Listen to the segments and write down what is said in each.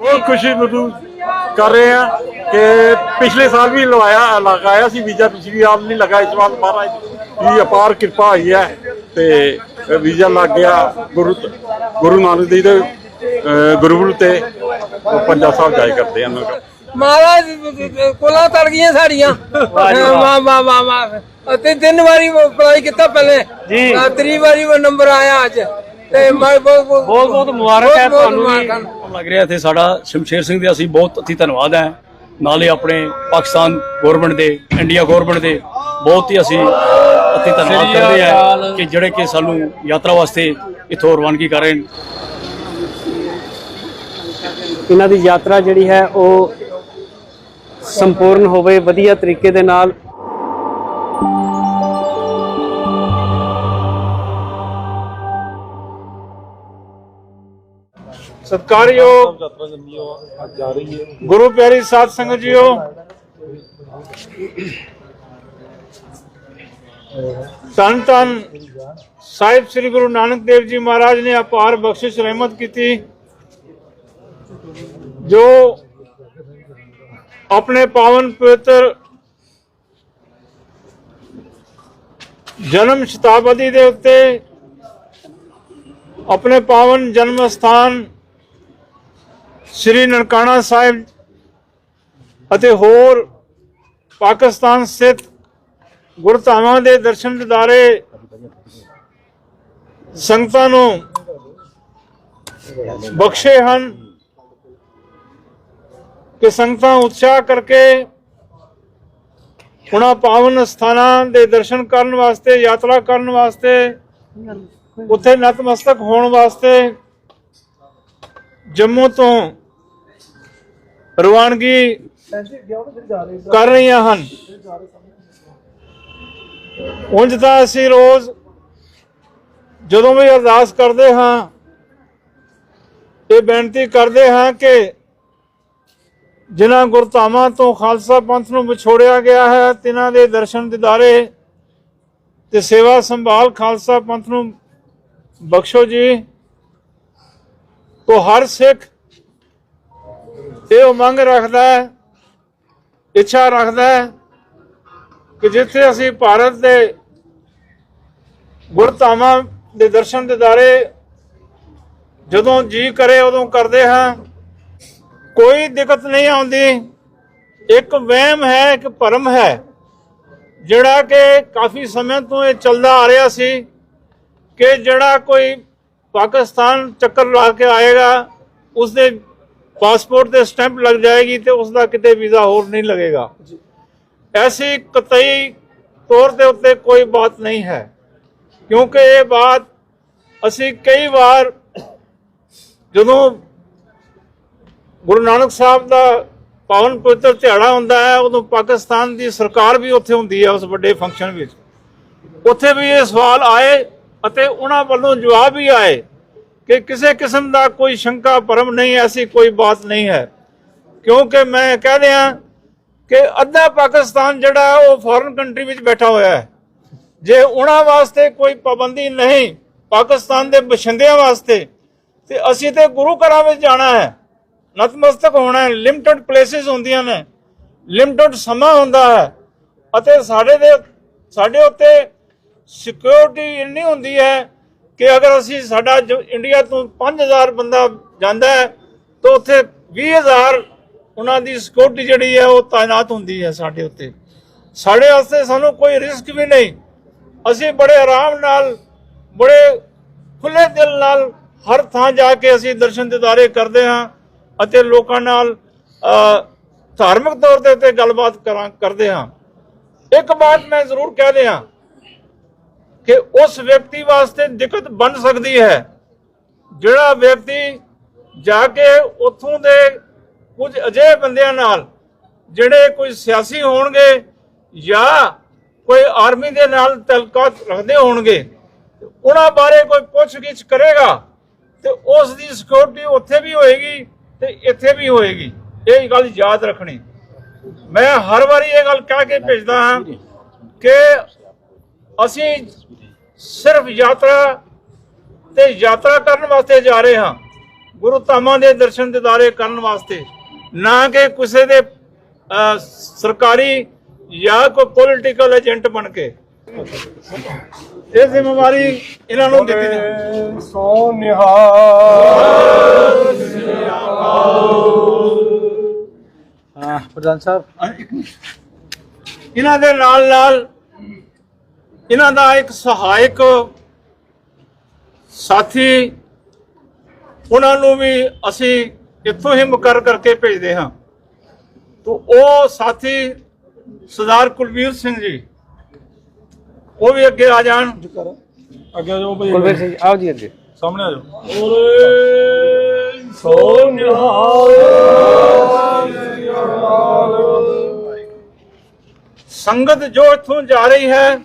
ਬਹੁਤ ਖੁਸ਼ੀ ਮਹਿਸੂਸ ਕਰ ਰਹੇ ਆ ਕਿ ਪਿਛਲੇ ਸਾਲ ਵੀ ਲਵਾਇਆ, ਲਗਾਇਆ ਸੀ ਵੀਜ਼ਾ ਪਿਛਲੀ ਵਾਰ ਨਹੀਂ ਲਗਾ ਇਸ ਵਾਰ ਮਹਾਰਾਜ ਦੀ। ਅਪਾਰ ਕਿਰਪਾ ਹੋਈ ਹੈ ਤੇ ਵੀਜ਼ਾ ਲੱਗ ਗਿਆ ਗੁਰੂ ਗੁਰੂ ਨਾਨਕ ਦੇਵ ਦੇ ਗੁਰਪੁਰਬ ਤੇ ਪੰਜਾ ਸਾਹਿਬ ਜਾਇ ਕਰਦੇ ਹਨ ਮਹਾਰਾਜ ਕੋਲਾ ਤੜ ਗਈਆਂ ਸਾਡੀਆਂ। ਵਾਹ ਵਾਹ। ਵਾਹ ਵਾਹ ਅਤੇ ਤਿੰਨ ਵਾਰੀ ਅਪਲਾਈ ਕੀਤਾ ਪਹਿਲੇ। ਜੀ। ਤੀਜੀ ਵਾਰੀ ਉਹ ਨੰਬਰ ਆਇਆ ਅੱਜ। ਤੇ ਬਹੁਤ ਬਹੁਤ ਮੁਬਾਰਕ ਹੈ ਤੁਹਾਨੂੰ ਵੀ। ਲੱਗ ਰਿਹਾ ਇੱਥੇ ਸਾਡਾ ਸ਼ਮਸ਼ੇਰ ਸਿੰਘ ਦੇ ਅਸੀਂ ਬਹੁਤ ਅਤੀ ਧੰਨਵਾਦ ਹੈ। ਨਾਲੇ ਆਪਣੇ ਪਾਕਿਸਤਾਨ ਗਵਰਨਮੈਂਟ ਦੇ ਇੰਡੀਆ ਗਵਰਨਮੈਂਟ ਦੇ ਬਹੁਤ ਹੀ ਅਸੀਂ ਅਤੀ ਧੰਨਵਾਦ ਕਰਦੇ ਹਾਂ ਕਿ ਜਿਹੜੇ ਕਿ ਸਾਨੂੰ ਯਾਤਰਾ ਵਾਸਤੇ ਇਥੋਂ ਰਵਾਨਗੀ ਕਰ ਰਹੇ ਨੇ ਇਹਨਾਂ ਦੀ ਯਾਤਰਾ ਜਿਹੜੀ ਹੈ ਉਹ ਸੰਪੂਰਨ ਹੋਵੇ, ਵਧੀਆ ਤਰੀਕੇ ਦੇ ਨਾਲ। ਸਤਿਕਾਰਯੋਗ ਗੁਰੂ ਪਿਆਰੀ ਸਾਧ ਸੰਗਤ ਜੀਓ। ਧੰਨ ਧੰਨ ਸਾਹਿਬ ਸ੍ਰੀ ਗੁਰੂ ਨਾਨਕ ਦੇਵ ਜੀ ਮਹਾਰਾਜ ਨੇ ਅਪਾਰ ਬਖਸ਼ਿਸ਼ ਰਹਿਮਤ ਕੀਤੀ। ਜੋ ਆਪਣੇ ਪਾਵਨ ਪਵਿੱਤਰ ਜਨਮ ਸ਼ਤਾਬਦੀ ਦੇ ਉੱਤੇ ਆਪਣੇ ਪਾਵਨ ਜਨਮ ਸਥਾਨ ਸ੍ਰੀ ਨਨਕਾਣਾ ਸਾਹਿਬ ਅਤੇ ਹੋਰ ਪਾਕਿਸਤਾਨ ਸਥਿਤ ਗੁਰਧਾਮਾਂ ਦੇ ਦਰਸ਼ਨ ਦਿਦਾਰੇ ਸੰਗਤਾਂ ਨੂੰ ਬਖਸ਼ੇ ਹਨ। ਕਿ ਸੰਗਤਾਂ ਉਤਸ਼ਾਹ ਕਰਕੇ ਉਹਨਾਂ ਪਾਵਨ ਸਥਾਨਾਂ ਦੇ ਦਰਸ਼ਨ ਕਰਨ ਵਾਸਤੇ, ਯਾਤਰਾ ਕਰਨ ਵਾਸਤੇ, ਉੱਥੇ ਨਤਮਸਤਕ ਹੋਣ ਵਾਸਤੇ ਜੰਮੂ ਤੋਂ ਰਵਾਨਗੀ ਕਰ ਰਹੀਆਂ ਹਨ। ਉਂਝ ਤਾਂ ਅਸੀਂ ਰੋਜ਼ ਜਦੋਂ ਵੀ ਅਰਦਾਸ ਕਰਦੇ ਹਾਂ, ਇਹ ਬੇਨਤੀ ਕਰਦੇ ਹਾਂ ਕਿ ਜਿਨ੍ਹਾਂ ਗੁਰਧਾਮਾਂ ਤੋਂ ਖਾਲਸਾ ਪੰਥ ਨੂੰ ਵਿਛੋੜਿਆ ਗਿਆ ਹੈ, ਤਿਨਾਂ ਦੇ ਦਰਸ਼ਨ ਦਿਦਾਰੇ ਤੇ ਸੇਵਾ ਸੰਭਾਲ ਖਾਲਸਾ ਪੰਥ ਨੂੰ ਬਖਸ਼ੋ ਜੀ। ਤੋਂ ਹਰ ਸਿੱਖ ਇਹ ਉਮੰਗ ਰੱਖਦਾ ਹੈ, ਇੱਛਾ ਰੱਖਦਾ ਹੈ ਕਿ ਜਿੱਥੇ ਅਸੀਂ ਭਾਰਤ ਦੇ ਗੁਰਧਾਮਾਂ ਦੇ ਦਰਸ਼ਨ ਦਿਦਾਰੇ ਜਦੋਂ ਜੀ ਕਰੇ ਉਦੋਂ ਕਰਦੇ ਹਾਂ। ਕੋਈ ਦਿੱਕਤ ਨਹੀਂ ਆਉਂਦੀ। ਇੱਕ ਵਹਿਮ ਹੈ ਇੱਕ ਭਰਮ ਹੈ ਜਿਹੜਾ ਕਿ ਕਾਫੀ ਸਮੇਂ ਤੋਂ ਇਹ ਚੱਲਦਾ ਆ ਰਿਹਾ ਸੀ ਕਿ ਜਿਹੜਾ ਕੋਈ ਪਾਕਿਸਤਾਨ ਚੱਕਰ ਲਾ ਕੇ ਆਏਗਾ ਉਸ ਦੇ ਪਾਸਪੋਰਟ ਤੇ ਸਟੈਂਪ ਲੱਗ ਜਾਏਗੀ ਤੇ ਉਸ ਦਾ ਕਿਤੇ ਵੀਜ਼ਾ ਹੋਰ ਨਹੀਂ ਲੱਗੇਗਾ। ਐਸੀ ਕਤਈ ਤੌਰ ਦੇ ਉੱਤੇ ਕੋਈ ਬਾਤ ਨਹੀਂ ਹੈ ਕਿਉਂਕਿ ਇਹ ਬਾਤ ਅਸੀਂ ਕਈ ਵਾਰ ਜਦੋਂ ਗੁਰੂ ਨਾਨਕ ਸਾਹਿਬ ਦਾ ਪਾਵਨ ਪਵਿੱਤਰ ਦਿਹਾੜਾ ਹੁੰਦਾ ਹੈ, ਉਦੋਂ ਪਾਕਿਸਤਾਨ ਦੀ ਸਰਕਾਰ ਵੀ ਉੱਥੇ ਹੁੰਦੀ ਹੈ, ਉਸ ਵੱਡੇ ਫੰਕਸ਼ਨ ਵਿੱਚ। ਉੱਥੇ ਵੀ ਇਹ ਸਵਾਲ ਆਏ ਅਤੇ ਉਹਨਾਂ ਵੱਲੋਂ ਜਵਾਬ ਵੀ ਆਏ ਕਿ ਕਿਸੇ ਕਿਸਮ ਦਾ ਕੋਈ ਸ਼ੰਕਾ ਭਰਮ ਨਹੀਂ, ਐਸੀ ਕੋਈ ਬਾਤ ਨਹੀਂ ਹੈ। ਕਿਉਂਕਿ ਮੈਂ ਕਹਿ ਦਿਆਂ ਕਿ ਅੱਧਾ ਪਾਕਿਸਤਾਨ ਜਿਹੜਾ ਉਹ ਫੋਰਨ ਕੰਟਰੀ ਵਿੱਚ ਬੈਠਾ ਹੋਇਆ ਹੈ। ਜੇ ਉਹਨਾਂ ਵਾਸਤੇ ਕੋਈ ਪਾਬੰਦੀ ਨਹੀਂ, ਪਾਕਿਸਤਾਨ ਦੇ ਬਸ਼ਿੰਦਿਆਂ ਵਾਸਤੇ, ਤੇ ਅਸੀਂ ਤੇ ਗੁਰੂ ਘਰਾਂ ਵਿੱਚ ਜਾਣਾ ਹੈ। ਨਤਮਸਤਕ ਹੋਣਾ ਹੈ ਲਿਮਟਿਡ ਪਲੇਸਿਸ ਹੁੰਦੀਆਂ ਨੇ ਲਿਮਟਿਡ ਸਮਾਂ ਹੁੰਦਾ ਹੈ, ਅਤੇ ਸਾਡੇ ਦੇ, ਸਾਡੇ ਉੱਤੇ ਸਿਕਿਉਰਿਟੀ ਇੰਨੀ ਹੁੰਦੀ ਹੈ ਕਿ ਅਗਰ ਅਸੀਂ ਸਾਡਾ ਜੋ ਇੰਡੀਆ ਤੋਂ 5000 ਬੰਦਾ ਜਾਂਦਾ ਹੈ, ਤਾਂ ਉੱਥੇ 20000 ਉਹਨਾਂ ਦੀ ਸਿਕਿਉਰਿਟੀ ਜਿਹੜੀ ਹੈ ਉਹ ਤਾਇਨਾਤ ਹੁੰਦੀ ਹੈ ਸਾਡੇ ਉੱਤੇ। ਸਾਡੇ ਵਾਸਤੇ ਸਾਨੂੰ ਕੋਈ ਰਿਸਕ ਵੀ ਨਹੀਂ। ਅਸੀਂ ਬੜੇ ਆਰਾਮ ਨਾਲ, ਬੜੇ ਖੁੱਲੇ ਦਿਲ ਨਾਲ ਹਰ ਥਾਂ ਜਾ ਕੇ ਅਸੀਂ ਦਰਸ਼ਨ ਦਿਦਾਰੇ ਕਰਦੇ ਹਾਂ। ਅਤੇ ਲੋਕਾਂ ਨਾਲ ਧਾਰਮਿਕ ਤੌਰ ਦੇ ਉੱਤੇ ਗੱਲਬਾਤ ਕਰਾਂ, ਕਰਦੇ ਹਾਂ। ਇੱਕ ਬਾਤ ਮੈਂ ਜ਼ਰੂਰ ਕਹਿ ਦਿਆਂ ਕਿ ਉਸ ਵਿਅਕਤੀ ਵਾਸਤੇ ਦਿੱਕਤ ਬਣ ਸਕਦੀ ਹੈ, ਜਿਹੜਾ ਵਿਅਕਤੀ ਜਾ ਕੇ ਉੱਥੋਂ ਦੇ ਕੁਝ ਅਜਿਹੇ ਬੰਦਿਆਂ ਨਾਲ, ਜਿਹੜੇ ਕੋਈ ਸਿਆਸੀ ਹੋਣਗੇ ਜਾਂ ਕੋਈ ਆਰਮੀ ਦੇ ਨਾਲ ਤਲਕਾਤ ਰੱਖਦੇ ਹੋਣਗੇ, ਉਹਨਾਂ ਬਾਰੇ ਕੋਈ ਪੁੱਛਗਿੱਛ ਕਰੇਗਾ ਤੇ ਉਸ ਦੀ ਸਿਕਿਉਰਿਟੀ ਉੱਥੇ ਵੀ ਹੋਏਗੀ ਤੇ ਇੱਥੇ ਵੀ ਹੋਏਗੀ। ਇਹ ਗੱਲ ਯਾਦ ਰੱਖਣੀ। ਮੈਂ ਹਰ ਵਾਰੀ ਇਹ ਗੱਲ ਕਹਿ ਕੇ ਭੇਜਦਾ ਹਾਂ ਕਿ ਅਸੀਂ ਸਿਰਫ ਯਾਤਰਾ ਤੇ ਯਾਤਰਾ ਕਰਨ ਵਾਸਤੇ ਜਾ ਰਹੇ ਹਾਂ। ਗੁਰੂ ਧਾਮਾਂ ਦੇ ਦਰਸ਼ਨ ਦਿਦਾਰੇ ਕਰਨ ਵਾਸਤੇ। ਨਾ ਕਿ ਕਿਸੇ ਦੇ ਸਰਕਾਰੀ ਜਾਂ ਕੋਈ ਪੋਲੀਟੀਕਲ ਏਜੰਟ ਬਣ ਕੇ। ਇਹ ਜ਼ਿੰਮੇਵਾਰੀ ਇਹਨਾਂ ਨੂੰ ਦਿੱਤੀ ਜਾਵੇ ਸੋ ਨਿਹਾਲ ਹਾਂ ਪ੍ਰਧਾਨ ਸਾਹਿਬ। ਇਹਨਾਂ ਦੇ ਨਾਲ ਨਾਲ ਇਹਨਾਂ ਦਾ ਇੱਕ ਸਹਾਇਕ ਸਾਥੀ ਉਹਨਾਂ ਨੂੰ ਵੀ ਅਸੀਂ ਇੱਥੋਂ ਹੀ ਮੁਕਰ ਕਰਕੇ ਭੇਜਦੇ ਹਾਂ। ਤੋਂ ਉਹ ਸਾਥੀ ਸਰਦਾਰ ਕੁਲਵੀਰ ਸਿੰਘ ਜੀ ਉਹ ਵੀ ਅੱਗੇ ਆ ਜਾਣ। ਅੱਗੇ ਜਾਓ ਭਾਈ। ਕੁਲਵੀਰ ਸਿੰਘ ਜੀ, ਆਓ ਜੀ ਅੱਗੇ। ਸਾਹਮਣੇ ਆ ਜਾਓ। ਸੋ ਸੰਗਤ ਜੋ ਇੱਥੋਂ ਜਾ ਰਹੀ ਹੈ,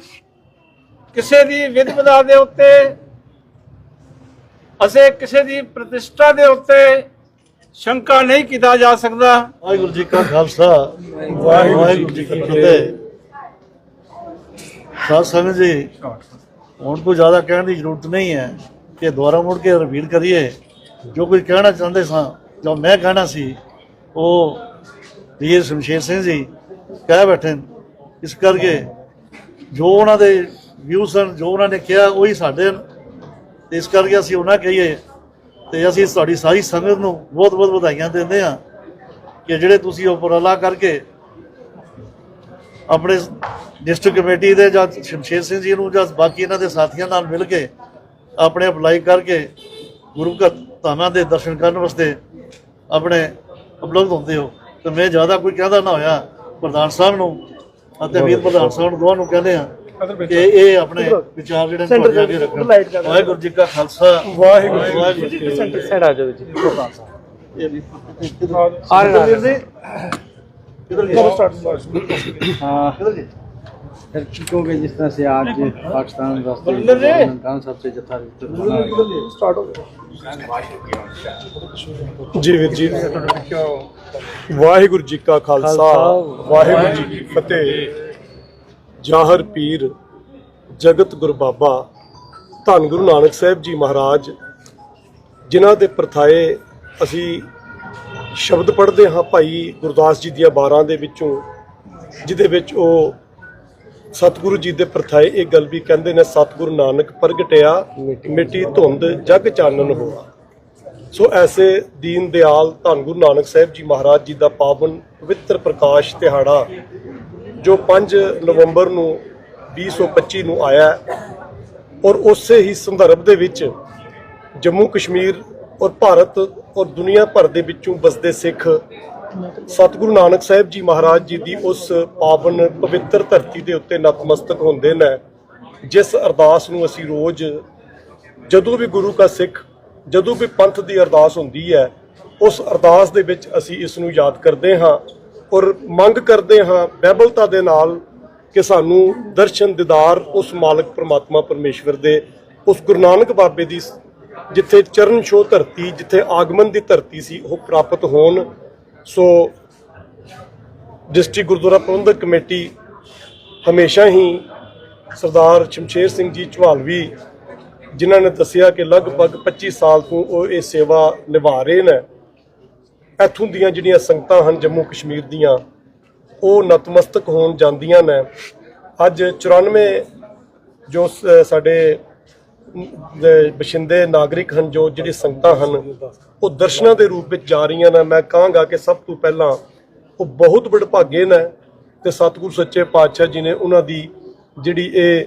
ਕਿਸੇ ਦੀ ਵਿਦਵਤਾ ਦੇ ਉੱਤੇ, ਅਸੀਂ ਕਿਸੇ ਦੀ ਪ੍ਰਤਿਸ਼ਠਾ ਦੇ ਉੱਤੇ ਸ਼ੰਕਾ ਨਹੀਂ ਕੀਤਾ ਜਾ ਸਕਦਾ। ਵਾਹਿਗੁਰੂ ਜੀ ਕਾ ਖਾਲਸਾ, ਵਾਹਿਗੁਰੂ ਜੀ ਕੀ ਫਤਿਹ। ਸਾਧ ਸੰਗਤ ਜੀ, ਹੁਣ ਕੋਈ ਜ਼ਿਆਦਾ ਕਹਿਣ ਦੀ ਜ਼ਰੂਰਤ ਨਹੀਂ ਹੈ ਕਿ ਦੁਬਾਰਾ ਮੁੜ ਕੇ ਰਿਪੀਟ ਕਰੀਏ। ਜੋ ਕੁਝ ਕਹਿਣਾ ਚਾਹੁੰਦੇ ਸਾਂ, ਜੋ ਮੈਂ ਕਹਿਣਾ ਸੀ, ਉਹ ਵੀਰ ਸ਼ਮਸ਼ੇਰ ਸਿੰਘ ਜੀ ਕਹਿ ਬੈਠੇ ਨੇ। ਇਸ ਕਰਕੇ ਜੋ ਉਹਨਾਂ ਦੇ ਵਿਊ ਸਨ ਜੋ ਉਹਨਾਂ ਨੇ ਕਿਹਾ, ਉਹੀ ਸਾਡੇ ਨੇ। ਤੇ ਇਸ ਕਰਕੇ ਅਸੀਂ ਉਹਨਾਂ ਕਹੀਏ ਤੇ ਅਸੀਂ ਤੁਹਾਡੀ ਸਾਰੀ ਸੰਗਤ ਨੂੰ ਬਹੁਤ ਬਹੁਤ ਵਧਾਈਆਂ ਦਿੰਦੇ ਹਾਂ ਕਿ ਜਿਹੜੇ ਤੁਸੀਂ ਉਪਰਾਲਾ ਕਰਕੇ ਆਪਣੇ ਡਿਸਟ੍ਰਿਕਟ ਕਮੇਟੀ ਦੇ ਜਾਂ ਸ਼ਮਸ਼ੇਰ ਸਿੰਘ ਜੀ ਨੂੰ ਜਾਂ ਬਾਕੀ ਇਹਨਾਂ ਦੇ ਸਾਥੀਆਂ ਨਾਲ ਮਿਲ ਕੇ ਆਪਣੇ ਅਪਲਾਈ ਕਰਕੇ ਗੁਰੂ ਘਰ ਧਾਮਾਂ ਦੇ ਦਰਸ਼ਨ ਕਰਨ ਵਾਸਤੇ ਆਪਣੇ ਉਪਲਬਧ ਹੁੰਦੇ ਹੋ ਤੇ ਮੈਂ ਜ਼ਿਆਦਾ ਕੋਈ ਕਹਿੰਦਾ ਨਾ ਹੋਇਆ ਪ੍ਰਧਾਨ ਸਾਹਿਬ ਨੂੰ ਅਤੇ ਵੀਰ ਪ੍ਰਧਾਨ ਸਾਹਿਬ ਨੂੰ ਦੋਵਾਂ ਨੂੰ ਕਹਿੰਦੇ ਆ ਕਿ ਇਹ ਆਪਣੇ ਵਿਚਾਰ ਜਿਹੜੇ ਨੇ ਤੁਹਾਡੇ ਅੱਗੇ ਰੱਖਣ ਵਾਹਿਗੁਰੂ ਜੀ ਕਾ ਖਾਲਸਾ ਵਾਹਿਗੁਰੂ ਜੀ ਕੀ ਫਤਿਹ ਸਾਈਡ ਆ ਜਾਓ ਜੀ ਇਹ ਵੀ ਆ ਰਹੇ ਵੀਰ ਜੀ ਕਿਧਰ ਗਿਆ हाँ ਕਿਧਰ ਜੀ फिर क्योंकि जिस तरह से आज पाकिस्तान रास्ते बलिंदर जी। ननकाना साहब से जत्था रवाना हुआ। ਜੀ ਵੀਰ ਜੀ, ਵਾਹਿਗੁਰੂ ਜੀ ਕਾ ਖਾਲਸਾ, ਵਾਹਿਗੁਰੂ ਜੀ ਕੀ ਫਤਿਹ। ਜਾਹਰ ਪੀਰ ਜਗਤ ਗੁਰ ਬਾਬਾ ਧੰਨ ਗੁਰੂ ਨਾਨਕ ਸਾਹਿਬ ਜੀ ਮਹਾਰਾਜ, ਜਿਨ੍ਹਾਂ ਦੇ ਪ੍ਰਥਾਏ ਅਸੀਂ ਸ਼ਬਦ ਪੜ੍ਹਦੇ ਹਾਂ ਭਾਈ ਗੁਰਦਾਸ ਜੀ ਦੀਆਂ 12 ਦੇ ਵਿੱਚੋਂ, ਜਿਹਦੇ ਵਿੱਚ ਉਹ ਸਤਿਗੁਰੂ ਜੀ ਦੇ ਪ੍ਰਥਾਏ ਇਹ ਗੱਲ ਵੀ ਕਹਿੰਦੇ ਨੇ, ਸਤਿਗੁਰੂ ਨਾਨਕ ਪ੍ਰਗਟਿਆ, ਮਿੱਟੀ ਧੁੰਦ, ਜਗ ਚਾਨਣ ਹੋਆ। ਸੋ ਐਸੇ ਦੀਨ ਦਿਆਲ ਧੰਨ ਗੁਰੂ ਨਾਨਕ ਸਾਹਿਬ ਜੀ ਮਹਾਰਾਜ ਜੀ ਦਾ ਪਾਵਨ ਪਵਿੱਤਰ ਪ੍ਰਕਾਸ਼ ਦਿਹਾੜਾ, ਜੋ 5 ਨਵੰਬਰ ਨੂੰ 2025 ਨੂੰ ਆਇਆ ਔਰ ਉਸੇ ਹੀ ਸੰਦਰਭ ਦੇ ਵਿੱਚ ਜੰਮੂ ਕਸ਼ਮੀਰ ਔਰ ਭਾਰਤ ਔਰ ਦੁਨੀਆ ਭਰ ਦੇ ਵਿੱਚੋਂ ਬਸਦੇ ਸਿੱਖ ਸਤਿਗੁਰੂ ਨਾਨਕ ਸਾਹਿਬ ਜੀ ਮਹਾਰਾਜ ਜੀ ਦੀ ਉਸ ਪਾਵਨ ਪਵਿੱਤਰ ਧਰਤੀ ਦੇ ਉੱਤੇ ਨਤਮਸਤਕ ਹੁੰਦੇ ਨੇ, ਜਿਸ ਅਰਦਾਸ ਨੂੰ ਅਸੀਂ ਰੋਜ਼ ਜਦੋਂ ਵੀ ਗੁਰੂ ਕਾ ਸਿੱਖ, ਜਦੋਂ ਵੀ ਪੰਥ ਦੀ ਅਰਦਾਸ ਹੁੰਦੀ ਹੈ, ਉਸ ਅਰਦਾਸ ਦੇ ਵਿੱਚ ਅਸੀਂ ਇਸ ਨੂੰ ਯਾਦ ਕਰਦੇ ਹਾਂ ਔਰ ਮੰਗ ਕਰਦੇ ਹਾਂ ਬਹਿਬਲਤਾ ਦੇ ਨਾਲ ਕਿ ਸਾਨੂੰ ਦਰਸ਼ਨ ਦਿਦਾਰ ਉਸ ਮਾਲਕ ਪ੍ਰਮਾਤਮਾ ਪਰਮੇਸ਼ਵਰ ਦੇ, ਉਸ ਗੁਰੂ ਨਾਨਕ ਬਾਬੇ ਦੀ ਜਿੱਥੇ ਚਰਨ ਛੋਹ ਧਰਤੀ, ਜਿੱਥੇ ਆਗਮਨ ਦੀ ਧਰਤੀ ਸੀ, ਉਹ ਪ੍ਰਾਪਤ ਹੋਣ ਸੋ ਡਿਸਟ੍ਰਿਕਟ ਗੁਰਦੁਆਰਾ ਪ੍ਰਬੰਧਕ ਕਮੇਟੀ ਹਮੇਸ਼ਾ ਹੀ ਸਰਦਾਰ ਸ਼ਮਸ਼ੇਰ ਸਿੰਘ ਜੀ ਝਵਾਲਵੀ ਜਿਨ੍ਹਾਂ ਨੇ ਦੱਸਿਆ ਕਿ ਲਗਭਗ 25 ਸਾਲ ਤੋਂ ਉਹ ਇਹ ਸੇਵਾ ਨਿਭਾ ਰਹੇ ਨੇ, ਇੱਥੋਂ ਦੀਆਂ ਜਿਹੜੀਆਂ ਸੰਗਤਾਂ ਹਨ ਜੰਮੂ ਕਸ਼ਮੀਰ ਦੀਆਂ, ਉਹ ਨਤਮਸਤਕ ਹੋਣ ਜਾਂਦੀਆਂ ਨੇ। ਅੱਜ 94 ਜੋ ਸਾਡੇ ਬਸ਼ਿੰਦੇ ਨਾਗਰਿਕ ਹਨ, ਜੋ ਜਿਹੜੀ ਸੰਗਤਾਂ ਹਨ, ਉਹ ਦਰਸ਼ਨਾਂ ਦੇ ਰੂਪ ਵਿੱਚ ਜਾ ਰਹੀਆਂ ਨੇ। ਮੈਂ ਕਹਾਂਗਾ ਕਿ ਸਭ ਤੋਂ ਪਹਿਲਾਂ ਉਹ ਬਹੁਤ ਵਡਭਾਗੇ ਨੇ ਤੇ ਸਤਿਗੁਰ ਸੱਚੇ ਪਾਤਸ਼ਾਹ ਜੀ ਨੇ ਉਹਨਾਂ ਦੀ ਜਿਹੜੀ ਇਹ